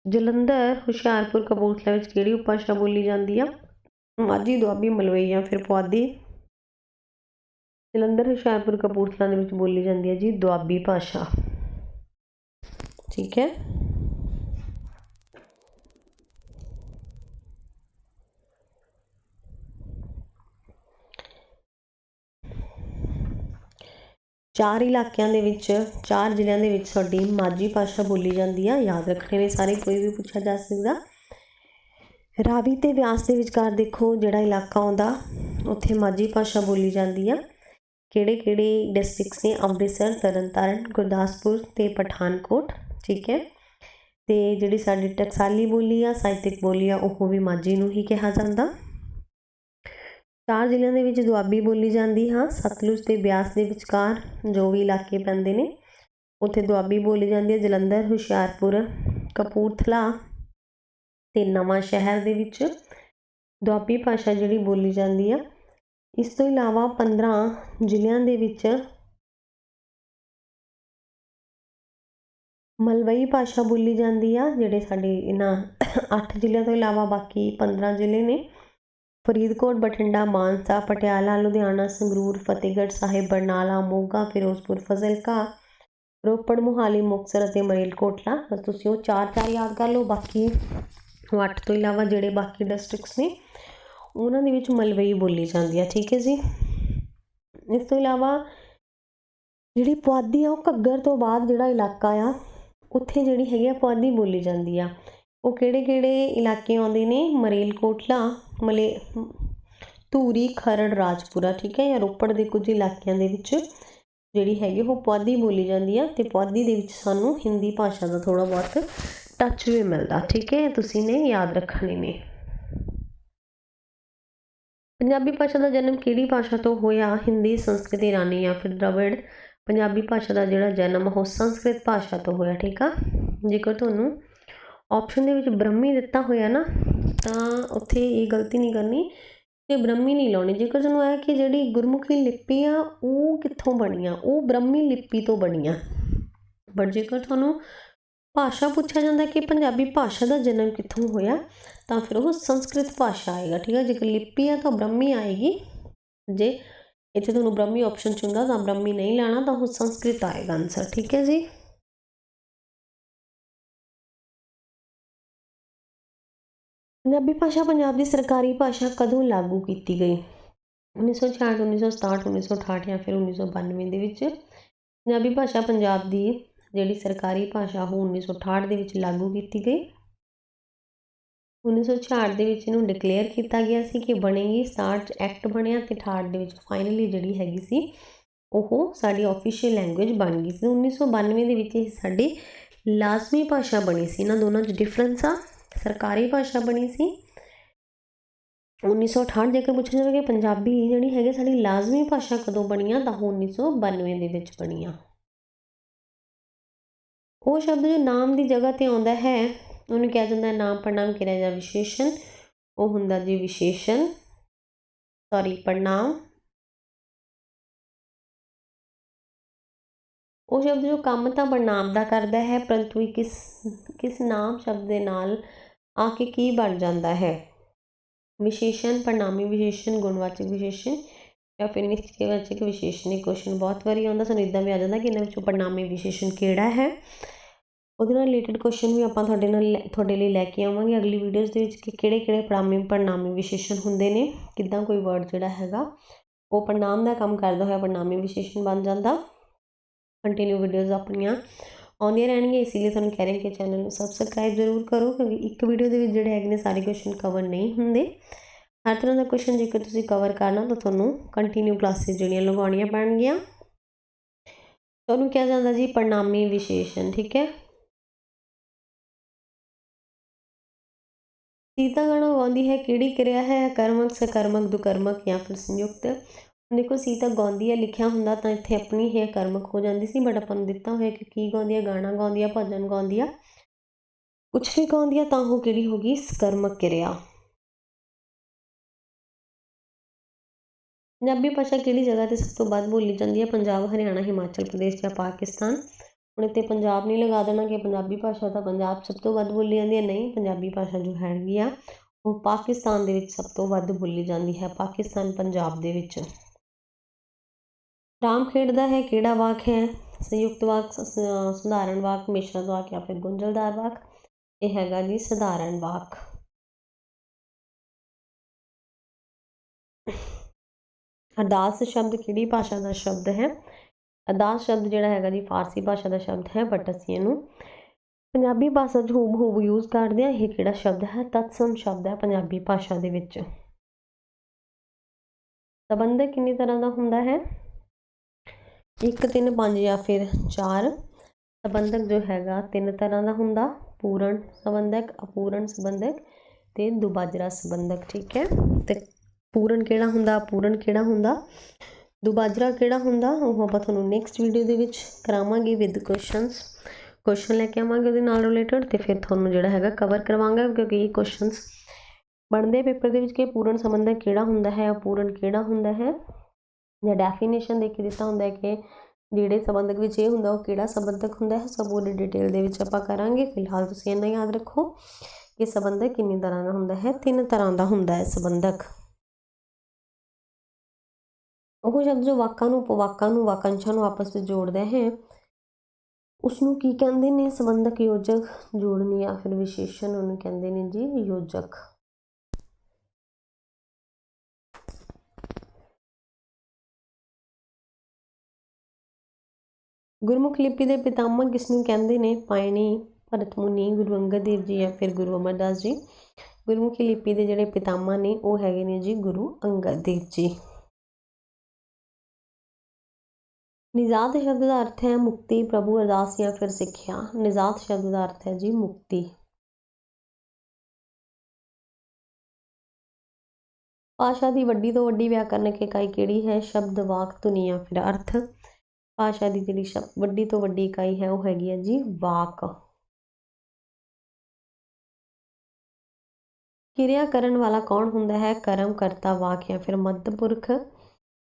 ਜਲੰਧਰ, ਹੁਸ਼ਿਆਰਪੁਰ, ਕਪੂਰਥਲਾ ਵਿੱਚ ਕਿਹੜੀ ਉਪਭਾਸ਼ਾ ਬੋਲੀ ਜਾਂਦੀ ਆ? ਮਾਝੀ, ਦੁਆਬੀ, ਮਲਵਈ ਜਾਂ ਫਿਰ ਪੁਆਧੀ? ਜਲੰਧਰ, ਹੁਸ਼ਿਆਰਪੁਰ, ਕਪੂਰਥਲਾ ਦੇ ਵਿੱਚ ਬੋਲੀ ਜਾਂਦੀ ਹੈ ਜੀ ਦੁਆਬੀ ਭਾਸ਼ਾ। ਠੀਕ ਹੈ। ਚਾਰ ਇਲਾਕਿਆਂ ਦੇ ਵਿੱਚ, ਚਾਰ ਜ਼ਿਲ੍ਹਿਆਂ ਦੇ ਵਿੱਚ ਤੁਹਾਡੀ ਮਾਝੀ ਭਾਸ਼ਾ ਬੋਲੀ ਜਾਂਦੀ ਆ। ਯਾਦ ਰੱਖਣੇ ਨੇ ਸਾਰੇ, ਕੋਈ ਵੀ ਪੁੱਛਿਆ ਜਾ ਸਕਦਾ। ਰਾਵੀ ਤੇ ਵਿਆਸ ਦੇ ਵਿਚਕਾਰ ਦੇਖੋ ਜਿਹੜਾ ਇਲਾਕਾ ਆਉਂਦਾ, ਉੱਥੇ ਮਾਝੀ ਭਾਸ਼ਾ ਬੋਲੀ ਜਾਂਦੀ ਆ। ਕਿਹੜੇ ਕਿਹੜੇ ਡਿਸਟ੍ਰਿਕਟਸ ਨੇ? ਅੰਮ੍ਰਿਤਸਰ, ਤਰਨਤਾਰਨ, ਗੁਰਦਾਸਪੁਰ ਤੇ ਪਠਾਨਕੋਟ, ਠੀਕ ਹੈ? ਤੇ ਜਿਹੜੀ ਸਾਡੀ ਟਕਸਾਲੀ ਬੋਲੀ ਆ, ਸਾਹਿਤਿਕ ਬੋਲੀ ਆ, ਉਹ ਵੀ ਮਾਝੀ ਨੂੰ ਹੀ ਕਿਹਾ ਜਾਂਦਾ। ਚਾਰ ਜ਼ਿਲ੍ਹਿਆਂ ਦੇ ਵਿੱਚ ਦੁਆਬੀ ਬੋਲੀ ਜਾਂਦੀ ਹਾਂ। ਸਤਲੁਜ ਤੇ ਬਿਆਸ ਦੇ ਵਿਚਕਾਰ ਜੋ ਵੀ ਇਲਾਕੇ ਪੈਂਦੇ ਨੇ, ਉੱਥੇ ਦੁਆਬੀ ਬੋਲੀ ਜਾਂਦੀ ਹੈ। ਜਲੰਧਰ, ਹੁਸ਼ਿਆਰਪੁਰ, ਕਪੂਰਥਲਾ ਤੇ ਨਵਾਂ ਸ਼ਹਿਰ ਦੇ ਵਿੱਚ ਦੁਆਬੀ ਭਾਸ਼ਾ ਜਿਹੜੀ ਬੋਲੀ ਜਾਂਦੀ ਆ। ਇਸ ਤੋਂ ਇਲਾਵਾ 15 ਜ਼ਿਲ੍ਹਿਆਂ ਦੇ ਵਿੱਚ ਮਲਵਈ ਭਾਸ਼ਾ ਬੋਲੀ ਜਾਂਦੀ ਆ, ਜਿਹੜੇ ਸਾਡੇ ਇਹਨਾਂ 8 ਜ਼ਿਲ੍ਹਿਆਂ ਤੋਂ ਇਲਾਵਾ ਬਾਕੀ 15 ਜ਼ਿਲ੍ਹੇ ਨੇ। ਫਰੀਦਕੋਟ, ਬਠਿੰਡਾ, ਮਾਨਸਾ, ਪਟਿਆਲਾ, ਲੁਧਿਆਣਾ, ਸੰਗਰੂਰ, ਫਤਿਹਗੜ੍ਹ ਸਾਹਿਬ, ਬਰਨਾਲਾ, ਮੋਗਾ, ਫਿਰੋਜ਼ਪੁਰ, ਫਜ਼ਲਕਾ, ਰੋਪੜ, ਮੁਹਾਲੀ, ਮੁਕਤਸਰ ਅਤੇ ਮਰੇਲਕੋਟਲਾ। ਬਸ ਤੁਸੀਂ ਉਹ ਚਾਰ ਚਾਰ ਯਾਦ ਕਰ ਲਓ। ਬਾਕੀ ਉਹ ਅੱਠ ਤੋਂ ਇਲਾਵਾ ਜਿਹੜੇ ਬਾਕੀ ਡਿਸਟ੍ਰਿਕਟਸ ਨੇ, ਉਹਨਾਂ ਦੇ ਵਿੱਚ ਮਲਵਈ ਬੋਲੀ ਜਾਂਦੀ ਆ। ਠੀਕ ਹੈ ਜੀ? ਇਸ ਤੋਂ ਇਲਾਵਾ ਜਿਹੜੀ ਪੁਆਧੀ ਆ, ਉਹ ਘੱਗਰ ਤੋਂ ਬਾਅਦ ਜਿਹੜਾ ਇਲਾਕਾ ਆ, ਉੱਥੇ ਜਿਹੜੀ ਹੈਗੀ ਆ, ਪੁਆਧੀ ਬੋਲੀ ਜਾਂਦੀ ਆ। ਉਹ ਕਿਹੜੇ ਕਿਹੜੇ ਇਲਾਕੇ ਆਉਂਦੇ ਨੇ? ਮਰੇਲਕੋਟਲਾ ਮਲੇ ਧੂਰੀ, ਖਰੜ, ਰਾਜਪੁਰਾ, ਠੀਕ ਹੈ, ਜਾਂ ਰੋਪੜ ਦੇ ਕੁਝ ਇਲਾਕਿਆਂ ਦੇ ਵਿੱਚ ਜਿਹੜੀ ਹੈਗੀ ਉਹ ਪੁਆਧੀ ਬੋਲੀ ਜਾਂਦੀ ਆ ਤੇ ਪੁਆਧੀ ਦੇ ਵਿੱਚ ਸਾਨੂੰ ਹਿੰਦੀ ਭਾਸ਼ਾ ਦਾ ਥੋੜਾ ਬਹੁਤ ਟੱਚ ਵੀ ਮਿਲਦਾ, ਠੀਕ ਹੈ, ਤੁਸੀਂ ਨੇ ਯਾਦ ਰੱਖਣੇ ਨੇ। ਪੰਜਾਬੀ ਭਾਸ਼ਾ ਦਾ ਜਨਮ ਕਿਹੜੀ ਭਾਸ਼ਾ ਤੋਂ ਹੋਇਆ? ਹਿੰਦੀ, ਸੰਸਕ੍ਰਿਤ, ਇਰਾਨੀ ਜਾਂ ਫਿਰ ਦ੍ਰਵਿੜ? ਪੰਜਾਬੀ ਭਾਸ਼ਾ ਦਾ ਜਿਹੜਾ ਜਨਮ, ਉਹ ਸੰਸਕ੍ਰਿਤ ਭਾਸ਼ਾ ਤੋਂ ਹੋਇਆ, ਠੀਕ ਆ? ਜੇਕਰ ਤੁਹਾਨੂੰ ਆਪਸ਼ਨ ਦੇ ਵਿੱਚ ਬ੍ਰਹਮੀ ਦਿੱਤਾ ਹੋਇਆ ਨਾ ਤਾਂ ਉੱਥੇ ਇਹ ਗਲਤੀ ਨਹੀਂ ਕਰਨੀ ਤੇ ਬ੍ਰਹਮੀ ਨਹੀਂ ਲਾਉਣੀ। ਜੇਕਰ ਤੁਹਾਨੂੰ ਇਹ ਕਿ ਜਿਹੜੀ ਗੁਰਮੁਖੀ ਲਿਪੀ ਆ, ਉਹ ਕਿੱਥੋਂ ਬਣੀ ਆ? ਉਹ ਬ੍ਰਹਮੀ ਲਿਪੀ ਤੋਂ ਬਣੀ ਆ। ਬਟ ਜੇਕਰ ਤੁਹਾਨੂੰ ਭਾਸ਼ਾ ਪੁੱਛਿਆ ਜਾਂਦਾ ਕਿ ਪੰਜਾਬੀ ਭਾਸ਼ਾ ਦਾ ਜਨਮ ਕਿੱਥੋਂ ਹੋਇਆ, ਤਾਂ ਫਿਰ ਉਹ ਸੰਸਕ੍ਰਿਤ ਭਾਸ਼ਾ ਆਏਗਾ, ਠੀਕ ਹੈ ਜੇਕਰ ਲਿਪੀ ਆ ਤਾਂ ਬ੍ਰਹਮੀ ਆਏਗੀ। ਜੇ ਇੱਥੇ ਤੁਹਾਨੂੰ ਬ੍ਰਹਮੀ ਆਪਸ਼ਨ ਚੁਣਦਾ ਤਾਂ ਬ੍ਰਹਮੀ ਨਹੀਂ ਲੈਣਾ, ਤਾਂ ਉਹ ਸੰਸਕ੍ਰਿਤ ਆਏਗਾ ਆਨਸਰ ਠੀਕ ਹੈ ਜੀ? ਪੰਜਾਬੀ ਭਾਸ਼ਾ ਪੰਜਾਬ ਦੀ ਸਰਕਾਰੀ ਭਾਸ਼ਾ ਕਦੋਂ ਲਾਗੂ ਕੀਤੀ ਗਈ? 1966 1967 1968 ਜਾਂ ਫਿਰ 1992 ਦੇ ਵਿੱਚ ਪੰਜਾਬੀ ਭਾਸ਼ਾ ਪੰਜਾਬ ਦੀ ਜਿਹੜੀ ਸਰਕਾਰੀ ਭਾਸ਼ਾ ਉਹ 1968 ਦੇ ਵਿੱਚ ਲਾਗੂ ਕੀਤੀ ਗਈ। 1966 ਦੇ ਵਿੱਚ ਇਹਨੂੰ ਡਿਕਲੇਅਰ ਕੀਤਾ ਗਿਆ ਸੀ ਕਿ ਬਣੇਗੀ 67 ਐਕਟ ਬਣਿਆ ਤੇ 68 ਦੇ ਵਿੱਚ ਫਾਈਨਲੀ ਜਿਹੜੀ ਹੈਗੀ ਸੀ, ਉਹ ਸਾਡੀ ਆਫੀਸ਼ੀਅਲ ਲੈਂਗੁਏਜ ਬਣ ਗਈ ਸੀ। 1992 ਦੇ ਵਿੱਚ ਇਹ ਸਾਡੀ ਲਾਜ਼ਮੀ ਭਾਸ਼ਾ ਬਣੀ ਸੀ। ਇਹਨਾਂ ਦੋਨਾਂ 'ਚ ਡਿਫਰੈਂਸ ਆ। ਸਰਕਾਰੀ ਭਾਸ਼ਾ ਬਣੀ ਸੀ। 1968 ਜੇਕਰ ਪੁੱਛਿਆ ਜਾਵੇ ਕਿ ਪੰਜਾਬੀ ਜਿਹੜੀ ਹੈਗੀ ਸਾਡੀ ਲਾਜ਼ਮੀ ਭਾਸ਼ਾ ਕਦੋਂ ਬਣੀ ਆ, ਤਾਂ ਉਹ 1992 ਦੇ ਵਿੱਚ ਬਣੀ ਆ। ਉਹ ਸ਼ਬਦ ਜੋ ਨਾਮ ਦੀ ਜਗ੍ਹਾ ਤੇ ਆਉਂਦਾ ਹੈ, ਉਹਨੂੰ ਕਿਹਾ ਜਾਂਦਾ ਹੈ ਨਾਮ ਪੜਨਾਮ ਕਿਰਿਆ ਜਾਂ ਵਿਸ਼ੇਸ਼ਣ। ਉਹ ਹੁੰਦਾ ਜੀ ਵਿਸ਼ੇਸ਼ਣ। ਸੌਰੀ ਪੜਨਾਮ ਉਹ ਸ਼ਬਦ ਜੋ ਕੰਮ ਤਾਂ ਪੜਨਾਮ ਦਾ ਕਰਦਾ ਹੈ, ਪਰੰਤੂ ਕਿਸ ਕਿਸ ਨਾਮ ਸ਼ਬਦ ਦੇ ਨਾਲ ਆ ਕੇ ਕੀ ਬਣ ਜਾਂਦਾ ਹੈ? ਵਿਸ਼ੇਸ਼ਣ ਪੜਨਾਮੀ ਵਿਸ਼ੇਸ਼ਣ, ਗੁਣਵਾਚਕ ਵਿਸ਼ੇਸ਼ਣ ਜਾਂ ਫਿਰ ਨਿਸ਼ਚੈਵਾਚਕ ਵਿਸ਼ੇਸ਼ਣ ਇਹ ਕੁਐਸਚਨ ਬਹੁਤ ਵਾਰੀ ਆਉਂਦਾ, ਸਾਨੂੰ ਇਦਾਂ ਵੀ ਆ ਜਾਂਦਾ ਕਿ ਇਹਨਾਂ ਵਿੱਚੋਂ ਪੜਨਾਮੀ ਵਿਸ਼ੇਸ਼ਣ ਕਿਹੜਾ ਹੈ? ਉਹਦੇ ਨਾਲ ਰਿਲੇਟਡ ਕੁਐਸਚਨ ਵੀ ਆਪਾਂ ਤੁਹਾਡੇ ਨਾਲ ਤੁਹਾਡੇ ਲਈ ਲੈ ਕੇ ਆਵਾਂਗੇ ਅਗਲੀ ਵੀਡੀਓਜ਼ ਦੇ ਵਿੱਚ ਕਿ ਕਿਹੜੇ ਕਿਹੜੇ ਪੜਨਾਮੀ ਪੜਨਾਮੀ ਵਿਸ਼ੇਸ਼ਣ ਹੁੰਦੇ ਨੇ, ਕਿੱਦਾਂ ਕੋਈ ਵਰਡ ਜਿਹੜਾ ਹੈਗਾ, ਉਹ ਪੜਨਾਮ ਦਾ ਕੰਮ ਕਰਦਾ ਹੋਇਆ ਪੜਨਾਮੀ ਵਿਸ਼ੇਸ਼ਣ ਬਣ ਜਾਂਦਾ। ਕੰਟੀਨਿਊ ਵੀਡੀਓਜ਼ ਆਪਣੀਆਂ। ਆਉਂਦੀਆਂ ਰਹਿਣਗੀਆਂ ਇਸ ਲਈ ਤੁਹਾਨੂੰ ਕਹਿ ਰਹੇ ਕਿ ਚੈਨਲ ਨੂੰ ਸਬਸਕ੍ਰਾਈਬ ਜ਼ਰੂਰ ਕਰੋ, ਕਿਉਂਕਿ ਇੱਕ ਵੀਡੀਓ ਦੇ ਵਿੱਚ ਜਿਹੜੇ ਹੈਗੇ ਨੇ ਸਾਰੇ ਕੁਐਸਚਨ ਕਵਰ ਨਹੀਂ ਹੁੰਦੇ। ਹਰ ਤਰ੍ਹਾਂ ਦਾ ਕੁਐਸਚਨ ਜੇਕਰ ਤੁਸੀਂ ਕਵਰ ਕਰਨਾ, ਤਾਂ ਤੁਹਾਨੂੰ ਕੰਟੀਨਿਊ ਕਲਾਸਿਸ ਜਿਹੜੀਆਂ ਲਗਾਉਣੀਆਂ ਪੈਣਗੀਆਂ। ਤੁਹਾਨੂੰ ਕਿਹਾ ਜਾਂਦਾ ਜੀ ਪੜਨਾਮੀ ਵਿਸ਼ੇਸ਼ਣ, ਠੀਕ ਹੈ? ਸੀਤਾ ਗਾਣਾ ਗਾਉਂਦੀ ਹੈ, ਕਿਹੜੀ ਕਿਰਿਆ ਹੈ? ਕਰਮਕ, ਸਕਰਮਕ, ਦੁਕਰਮਕ ਜਾਂ ਫਿਰ ਸੰਯੁਕਤ? ਦੇਖੋ ਸੀਤਾ ਗਾਉਂਦੀ ਹੈ ਲਿਖਿਆ ਹੁੰਦਾ ਤਾਂ ਇੱਥੇ ਆਪਣੀ ਹੀ ਕਰਮਕ ਹੋ ਜਾਂਦੀ ਸੀ ਬਟ ਆਪਾਂ ਨੂੰ ਦਿੱਤਾ ਹੋਇਆ ਕਿ ਕੀ ਗਾਉਂਦੀ ਹੈ ਗਾਣਾ ਗਾਉਂਦੀ ਹੈ ਭਜਨ ਗਾਉਂਦੀ ਹੈ ਕੁਛ ਵੀ ਗਾਉਂਦੀ ਹੈ ਤਾਂ ਉਹ ਕਿਹੜੀ ਹੋ ਗਈ? ਸਕਰਮਕ ਕਿਰਿਆ। ਪੰਜਾਬੀ ਭਾਸ਼ਾ ਕਿਹੜੀ ਜਗ੍ਹਾ ਤੇ ਸਭ ਤੋਂ ਵੱਧ ਬੋਲੀ ਜਾਂਦੀ ਹੈ ਪੰਜਾਬ, ਹਰਿਆਣਾ, ਹਿਮਾਚਲ ਪ੍ਰਦੇਸ਼ ਜਾਂ ਪਾਕਿਸਤਾਨ। ਹੁਣ ਇੱਥੇ ਪੰਜਾਬ ਨਹੀਂ ਲਗਾ ਦੇਣਾ ਕਿ ਪੰਜਾਬੀ ਭਾਸ਼ਾ ਤਾਂ ਪੰਜਾਬ ਸਭ ਤੋਂ ਵੱਧ ਬੋਲੀ ਜਾਂਦੀ ਹੈ ਨਹੀਂ, ਪੰਜਾਬੀ ਭਾਸ਼ਾ ਜੋ ਹੈਗੀ ਆ, ਉਹ ਪਾਕਿਸਤਾਨ ਦੇ ਵਿੱਚ ਸਭ ਤੋਂ ਵੱਧ ਬੋਲੀ ਜਾਂਦੀ ਹੈ, ਪਾਕਿਸਤਾਨ, ਪੰਜਾਬ ਦੇ ਵਿੱਚ। ਰਾਮ ਖੇਡਦਾ ਹੈ, ਕਿਹੜਾ ਵਾਕ ਹੈ? ਸੰਯੁਕਤ ਵਾਕ ਸਧਾਰਨ ਵਾਕ, ਮਿਸ਼ਰਤ ਵਾਕ ਜਾਂ ਫਿਰ ਗੁੰਝਲਦਾਰ ਵਾਕ? ਇਹ ਹੈਗਾ ਜੀ ਸਧਾਰਨ ਵਾਕ। ਅਰਦਾਸ ਸ਼ਬਦ ਕਿਹੜੀ ਭਾਸ਼ਾ ਦਾ ਸ਼ਬਦ ਹੈ? ਅਰਦਾਸ ਸ਼ਬਦ ਜਿਹੜਾ ਹੈਗਾ ਜੀ ਫਾਰਸੀ ਭਾਸ਼ਾ ਦਾ ਸ਼ਬਦ ਹੈ, ਬਟ ਅਸੀਂ ਇਹਨੂੰ ਪੰਜਾਬੀ ਭਾਸ਼ਾ 'ਚ ਹੂਬ ਹੂਬ ਯੂਜ਼ ਕਰਦੇ ਆ ਇਹ ਕਿਹੜਾ ਸ਼ਬਦ ਹੈ? ਤਤਸਮ ਸ਼ਬਦ ਹੈ ਪੰਜਾਬੀ ਭਾਸ਼ਾ ਦੇ ਵਿੱਚ। ਸੰਬੰਧਕ ਕਿੰਨੀ ਤਰ੍ਹਾਂ ਦਾ ਹੁੰਦਾ ਹੈ? 1 3 5 ਜਾਂ ਫਿਰ ਚਾਰ ਸੰਬੰਧਕ ਜੋ ਹੈਗਾ, ਤਿੰਨ ਤਰ੍ਹਾਂ ਦਾ ਹੁੰਦਾ। ਪੂਰਨ ਸੰਬੰਧਕ, ਅਪੂਰਨ ਸੰਬੰਧਕ ਤੇ ਦੁਬਾਜਰਾ ਸੰਬੰਧਕ, ਠੀਕ ਹੈ? ਤੇ ਪੂਰਨ ਕਿਹੜਾ ਹੁੰਦਾ, ਅਪੂਰਨ ਕਿਹੜਾ ਹੁੰਦਾ? ਦੁਬਾਜਰਾ ਕਿਹੜਾ ਹੁੰਦਾ? ਉਹ ਆਪਾਂ ਤੁਹਾਨੂੰ ਨੈਕਸਟ ਵੀਡੀਓ ਦੇ ਵਿੱਚ ਕਰਾਵਾਂਗੇ ਵਿਦ ਕੁਐਸਚਨਸ ਕੁਐਸਚਨ ਲੈ ਕੇ ਆਵਾਂਗੇ ਉਹਦੇ ਨਾਲ ਰਿਲੇਟਡ ਤੇ ਫਿਰ ਤੁਹਾਨੂੰ ਜਿਹੜਾ ਹੈਗਾ ਕਵਰ ਕਰਵਾਵਾਂਗਾ ਕਿਉਂਕਿ ਇਹ ਕੁਐਸਚਨਸ ਬਣਦੇ ਪੇਪਰ ਦੇ ਵਿੱਚ ਕਿ ਪੂਰਨ ਸੰਬੰਧਕ ਕਿਹੜਾ ਹੁੰਦਾ ਹੈ, ਅਪੂਰਨ ਕਿਹੜਾ ਹੁੰਦਾ ਹੈ। ਜਾਂ ਡੈਫੀਨੇਸ਼ਨ ਦੇ ਕੇ ਦਿੱਤਾ ਹੁੰਦਾ ਹੈ ਕਿ ਜਿਹੜੇ ਸੰਬੰਧਕ ਵਿੱਚ ਇਹ ਹੁੰਦਾ, ਉਹ ਕਿਹੜਾ ਸੰਬੰਧਕ ਹੁੰਦਾ ਹੈ, ਸਭ ਉਹਦੀ ਡਿਟੇਲ ਦੇ ਵਿੱਚ ਆਪਾਂ ਕਰਾਂਗੇ। ਫਿਲਹਾਲ ਤੁਸੀਂ ਇੰਨਾ ਯਾਦ ਰੱਖੋ ਕਿ ਸੰਬੰਧਕ ਕਿੰਨੀ ਤਰ੍ਹਾਂ ਦਾ ਹੁੰਦਾ ਹੈ, ਤਿੰਨ ਤਰ੍ਹਾਂ ਦਾ ਹੁੰਦਾ ਹੈ ਸੰਬੰਧਕ। ਉਹ ਸ਼ਬਦ ਜੋ ਵਾਕਾਂ ਨੂੰ ਉਪਵਾਕਾਂ ਨੂੰ, ਵਾਕੰਸ਼ਾਂ ਨੂੰ ਆਪਸ ਵਿੱਚ ਜੋੜਦਾ ਹੈ ਉਸ ਨੂੰ ਕੀ ਕਹਿੰਦੇ ਨੇ? ਸੰਬੰਧਕ ਯੋਜਕ ਜੋੜਨੀ ਜਾਂ ਫਿਰ ਵਿਸ਼ੇਸ਼ਣ ਉਹਨੂੰ ਕਹਿੰਦੇ ਨੇ ਜੀ ਯੋਜਕ। ਗੁਰਮੁਖ ਲਿਪੀ ਦੇ ਪਿਤਾਮਾ ਕਿਸ ਨੂੰ ਕਹਿੰਦੇ ਨੇ? ਪਾਇਣੀ, ਭਰਤ ਮੁਨੀ, ਗੁਰੂ ਅੰਗਦ ਦੇਵ ਜੀ ਜਾਂ ਫਿਰ ਗੁਰੂ ਅਮਰਦਾਸ ਜੀ? ਗੁਰਮੁਖੀ ਲਿਪੀ ਦੇ ਜਿਹੜੇ ਪਿਤਾਮਹ ਨੇ, ਉਹ ਹੈਗੇ ਨੇ ਜੀ ਗੁਰੂ ਅੰਗਦ ਦੇਵ ਜੀ। ਨਿਜ਼ਾਤ ਸ਼ਬਦ ਦਾ ਅਰਥ ਹੈ ਮੁਕਤੀ, ਪ੍ਰਭੂ, ਅਰਦਾਸ ਜਾਂ ਫਿਰ ਸਿੱਖਿਆ। ਨਿਜ਼ਾਤ ਸ਼ਬਦ ਦਾ ਅਰਥ ਹੈ ਜੀ ਮੁਕਤੀ। ਭਾਸ਼ਾ ਦੀ ਵੱਡੀ ਤੋਂ ਵੱਡੀ ਵਿਆਕਰਨਕ ਇਕਾਈ ਕਿਹੜੀ ਹੈ? ਸ਼ਬਦ, ਵਾਕ, ਧੁਨੀ ਜਾਂ ਫਿਰ ਅਰਥ। ਭਾਸ਼ਾ ਦੀ ਜਿਹੜੀ ਸ਼ਬ, ਵੱਡੀ ਤੋਂ ਵੱਡੀ ਇਕਾਈ ਹੈ, ਉਹ ਹੈਗੀ ਹੈ ਜੀ ਵਾਕ। ਕਿਰਿਆ ਕਰਨ ਵਾਲਾ ਕੌਣ ਹੁੰਦਾ ਹੈ? ਕਰਮ ਕਰਤਾ, ਵਾਕ ਜਾਂ ਫਿਰ ਮੱਧ ਪੁਰਖ।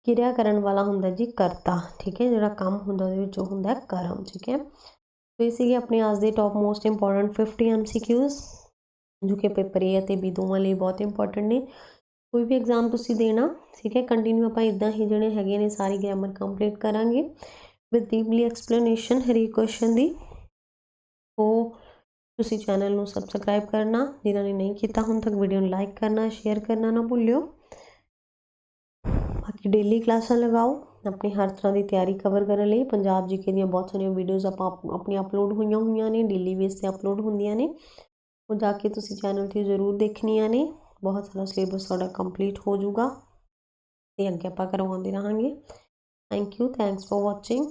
ਕਿਰਿਆ ਕਰਨ ਵਾਲਾ ਹੁੰਦਾ ਜੀ ਕਰਤਾ, ਠੀਕ ਹੈ? ਜਿਹੜਾ ਕੰਮ ਹੁੰਦਾ ਉਹਦੇ ਵਿੱਚ ਉਹ ਹੁੰਦਾ ਕਰਮ, ਠੀਕ ਹੈ? ਸੋ ਇਹ ਸੀਗੇ ਆਪਣੇ ਅੱਜ ਦੇ ਟੌਪ ਮੋਸਟ ਇੰਪੋਰਟੈਂਟ 50 ਐਮਸੀਕਿਊਜ਼ ਜੋ ਕਿ ਪੇਪਰ ਏ ਅਤੇ ਬੀ ਦੋਵਾਂ ਲਈ ਬਹੁਤ ਇੰਪੋਰਟੈਂਟ ਨੇ। ਕੋਈ ਵੀ ਐਗਜ਼ਾਮ ਤੁਸੀਂ ਦੇਣਾ, ਠੀਕ ਹੈ? ਕੰਟੀਨਿਊ ਆਪਾਂ ਇਦਾਂ ਹੀ ਜਿਹੜੇ ਹੈਗੇ ਨੇ ਸਾਰੀ ਗ੍ਰਾਮਰ ਕੰਪਲੀਟ ਕਰਾਂਗੇ ਵਿਦ ਡੀਪਲੀ ਐਕਸਪਲੇਨੇਸ਼ਨ ਹਰੀ ਕੁਐਸਚਨ ਦੀ। ਉਹ ਤੁਸੀਂ ਚੈਨਲ ਨੂੰ ਸਬਸਕ੍ਰਾਈਬ ਕਰਨਾ, ਜਿਨ੍ਹਾਂ ਨੇ ਨਹੀਂ ਕੀਤਾ ਹੁਣ ਤੱਕ ਵੀਡੀਓ ਨੂੰ ਲਾਈਕ ਕਰਨਾ ਸ਼ੇਅਰ ਕਰਨਾ ਨਾ ਭੁੱਲਿਓ। ਬਾਕੀ ਡੇਲੀ ਕਲਾਸਾਂ ਲਗਾਓ, ਆਪਣੀ ਹਰ ਤਰ੍ਹਾਂ ਦੀ ਤਿਆਰੀ ਕਵਰ ਕਰਨ ਲਈ। ਪੰਜਾਬ ਜੀਕੇ ਦੀਆਂ ਬਹੁਤ ਸਾਰੀਆਂ ਵੀਡੀਓਜ਼ ਆਪਾਂ ਆਪਣੀ ਅਪਲੋਡ ਹੋਈਆਂ ਹੋਈਆਂ ਨੇ ਡੇਲੀ ਬੇਸ ਤੇ ਅਪਲੋਡ ਹੁੰਦੀਆਂ ਨੇ। ਉਹ ਜਾ ਕੇ ਤੁਸੀਂ ਚੈਨਲ ਤੇ ਜ਼ਰੂਰ ਦੇਖਣੀਆਂ ਨੇ। ਬਹੁਤ ਸਾਰਾ ਸਿਲੇਬਸ ਤੁਹਾਡਾ ਕੰਪਲੀਟ ਹੋ ਜਾਊਗਾ। ਤੇ ਅੱਗੇ ਆਪਾਂ ਕਰਵਾਉਂਦੇ ਰਹਾਂਗੇ। Thank you thanks for watching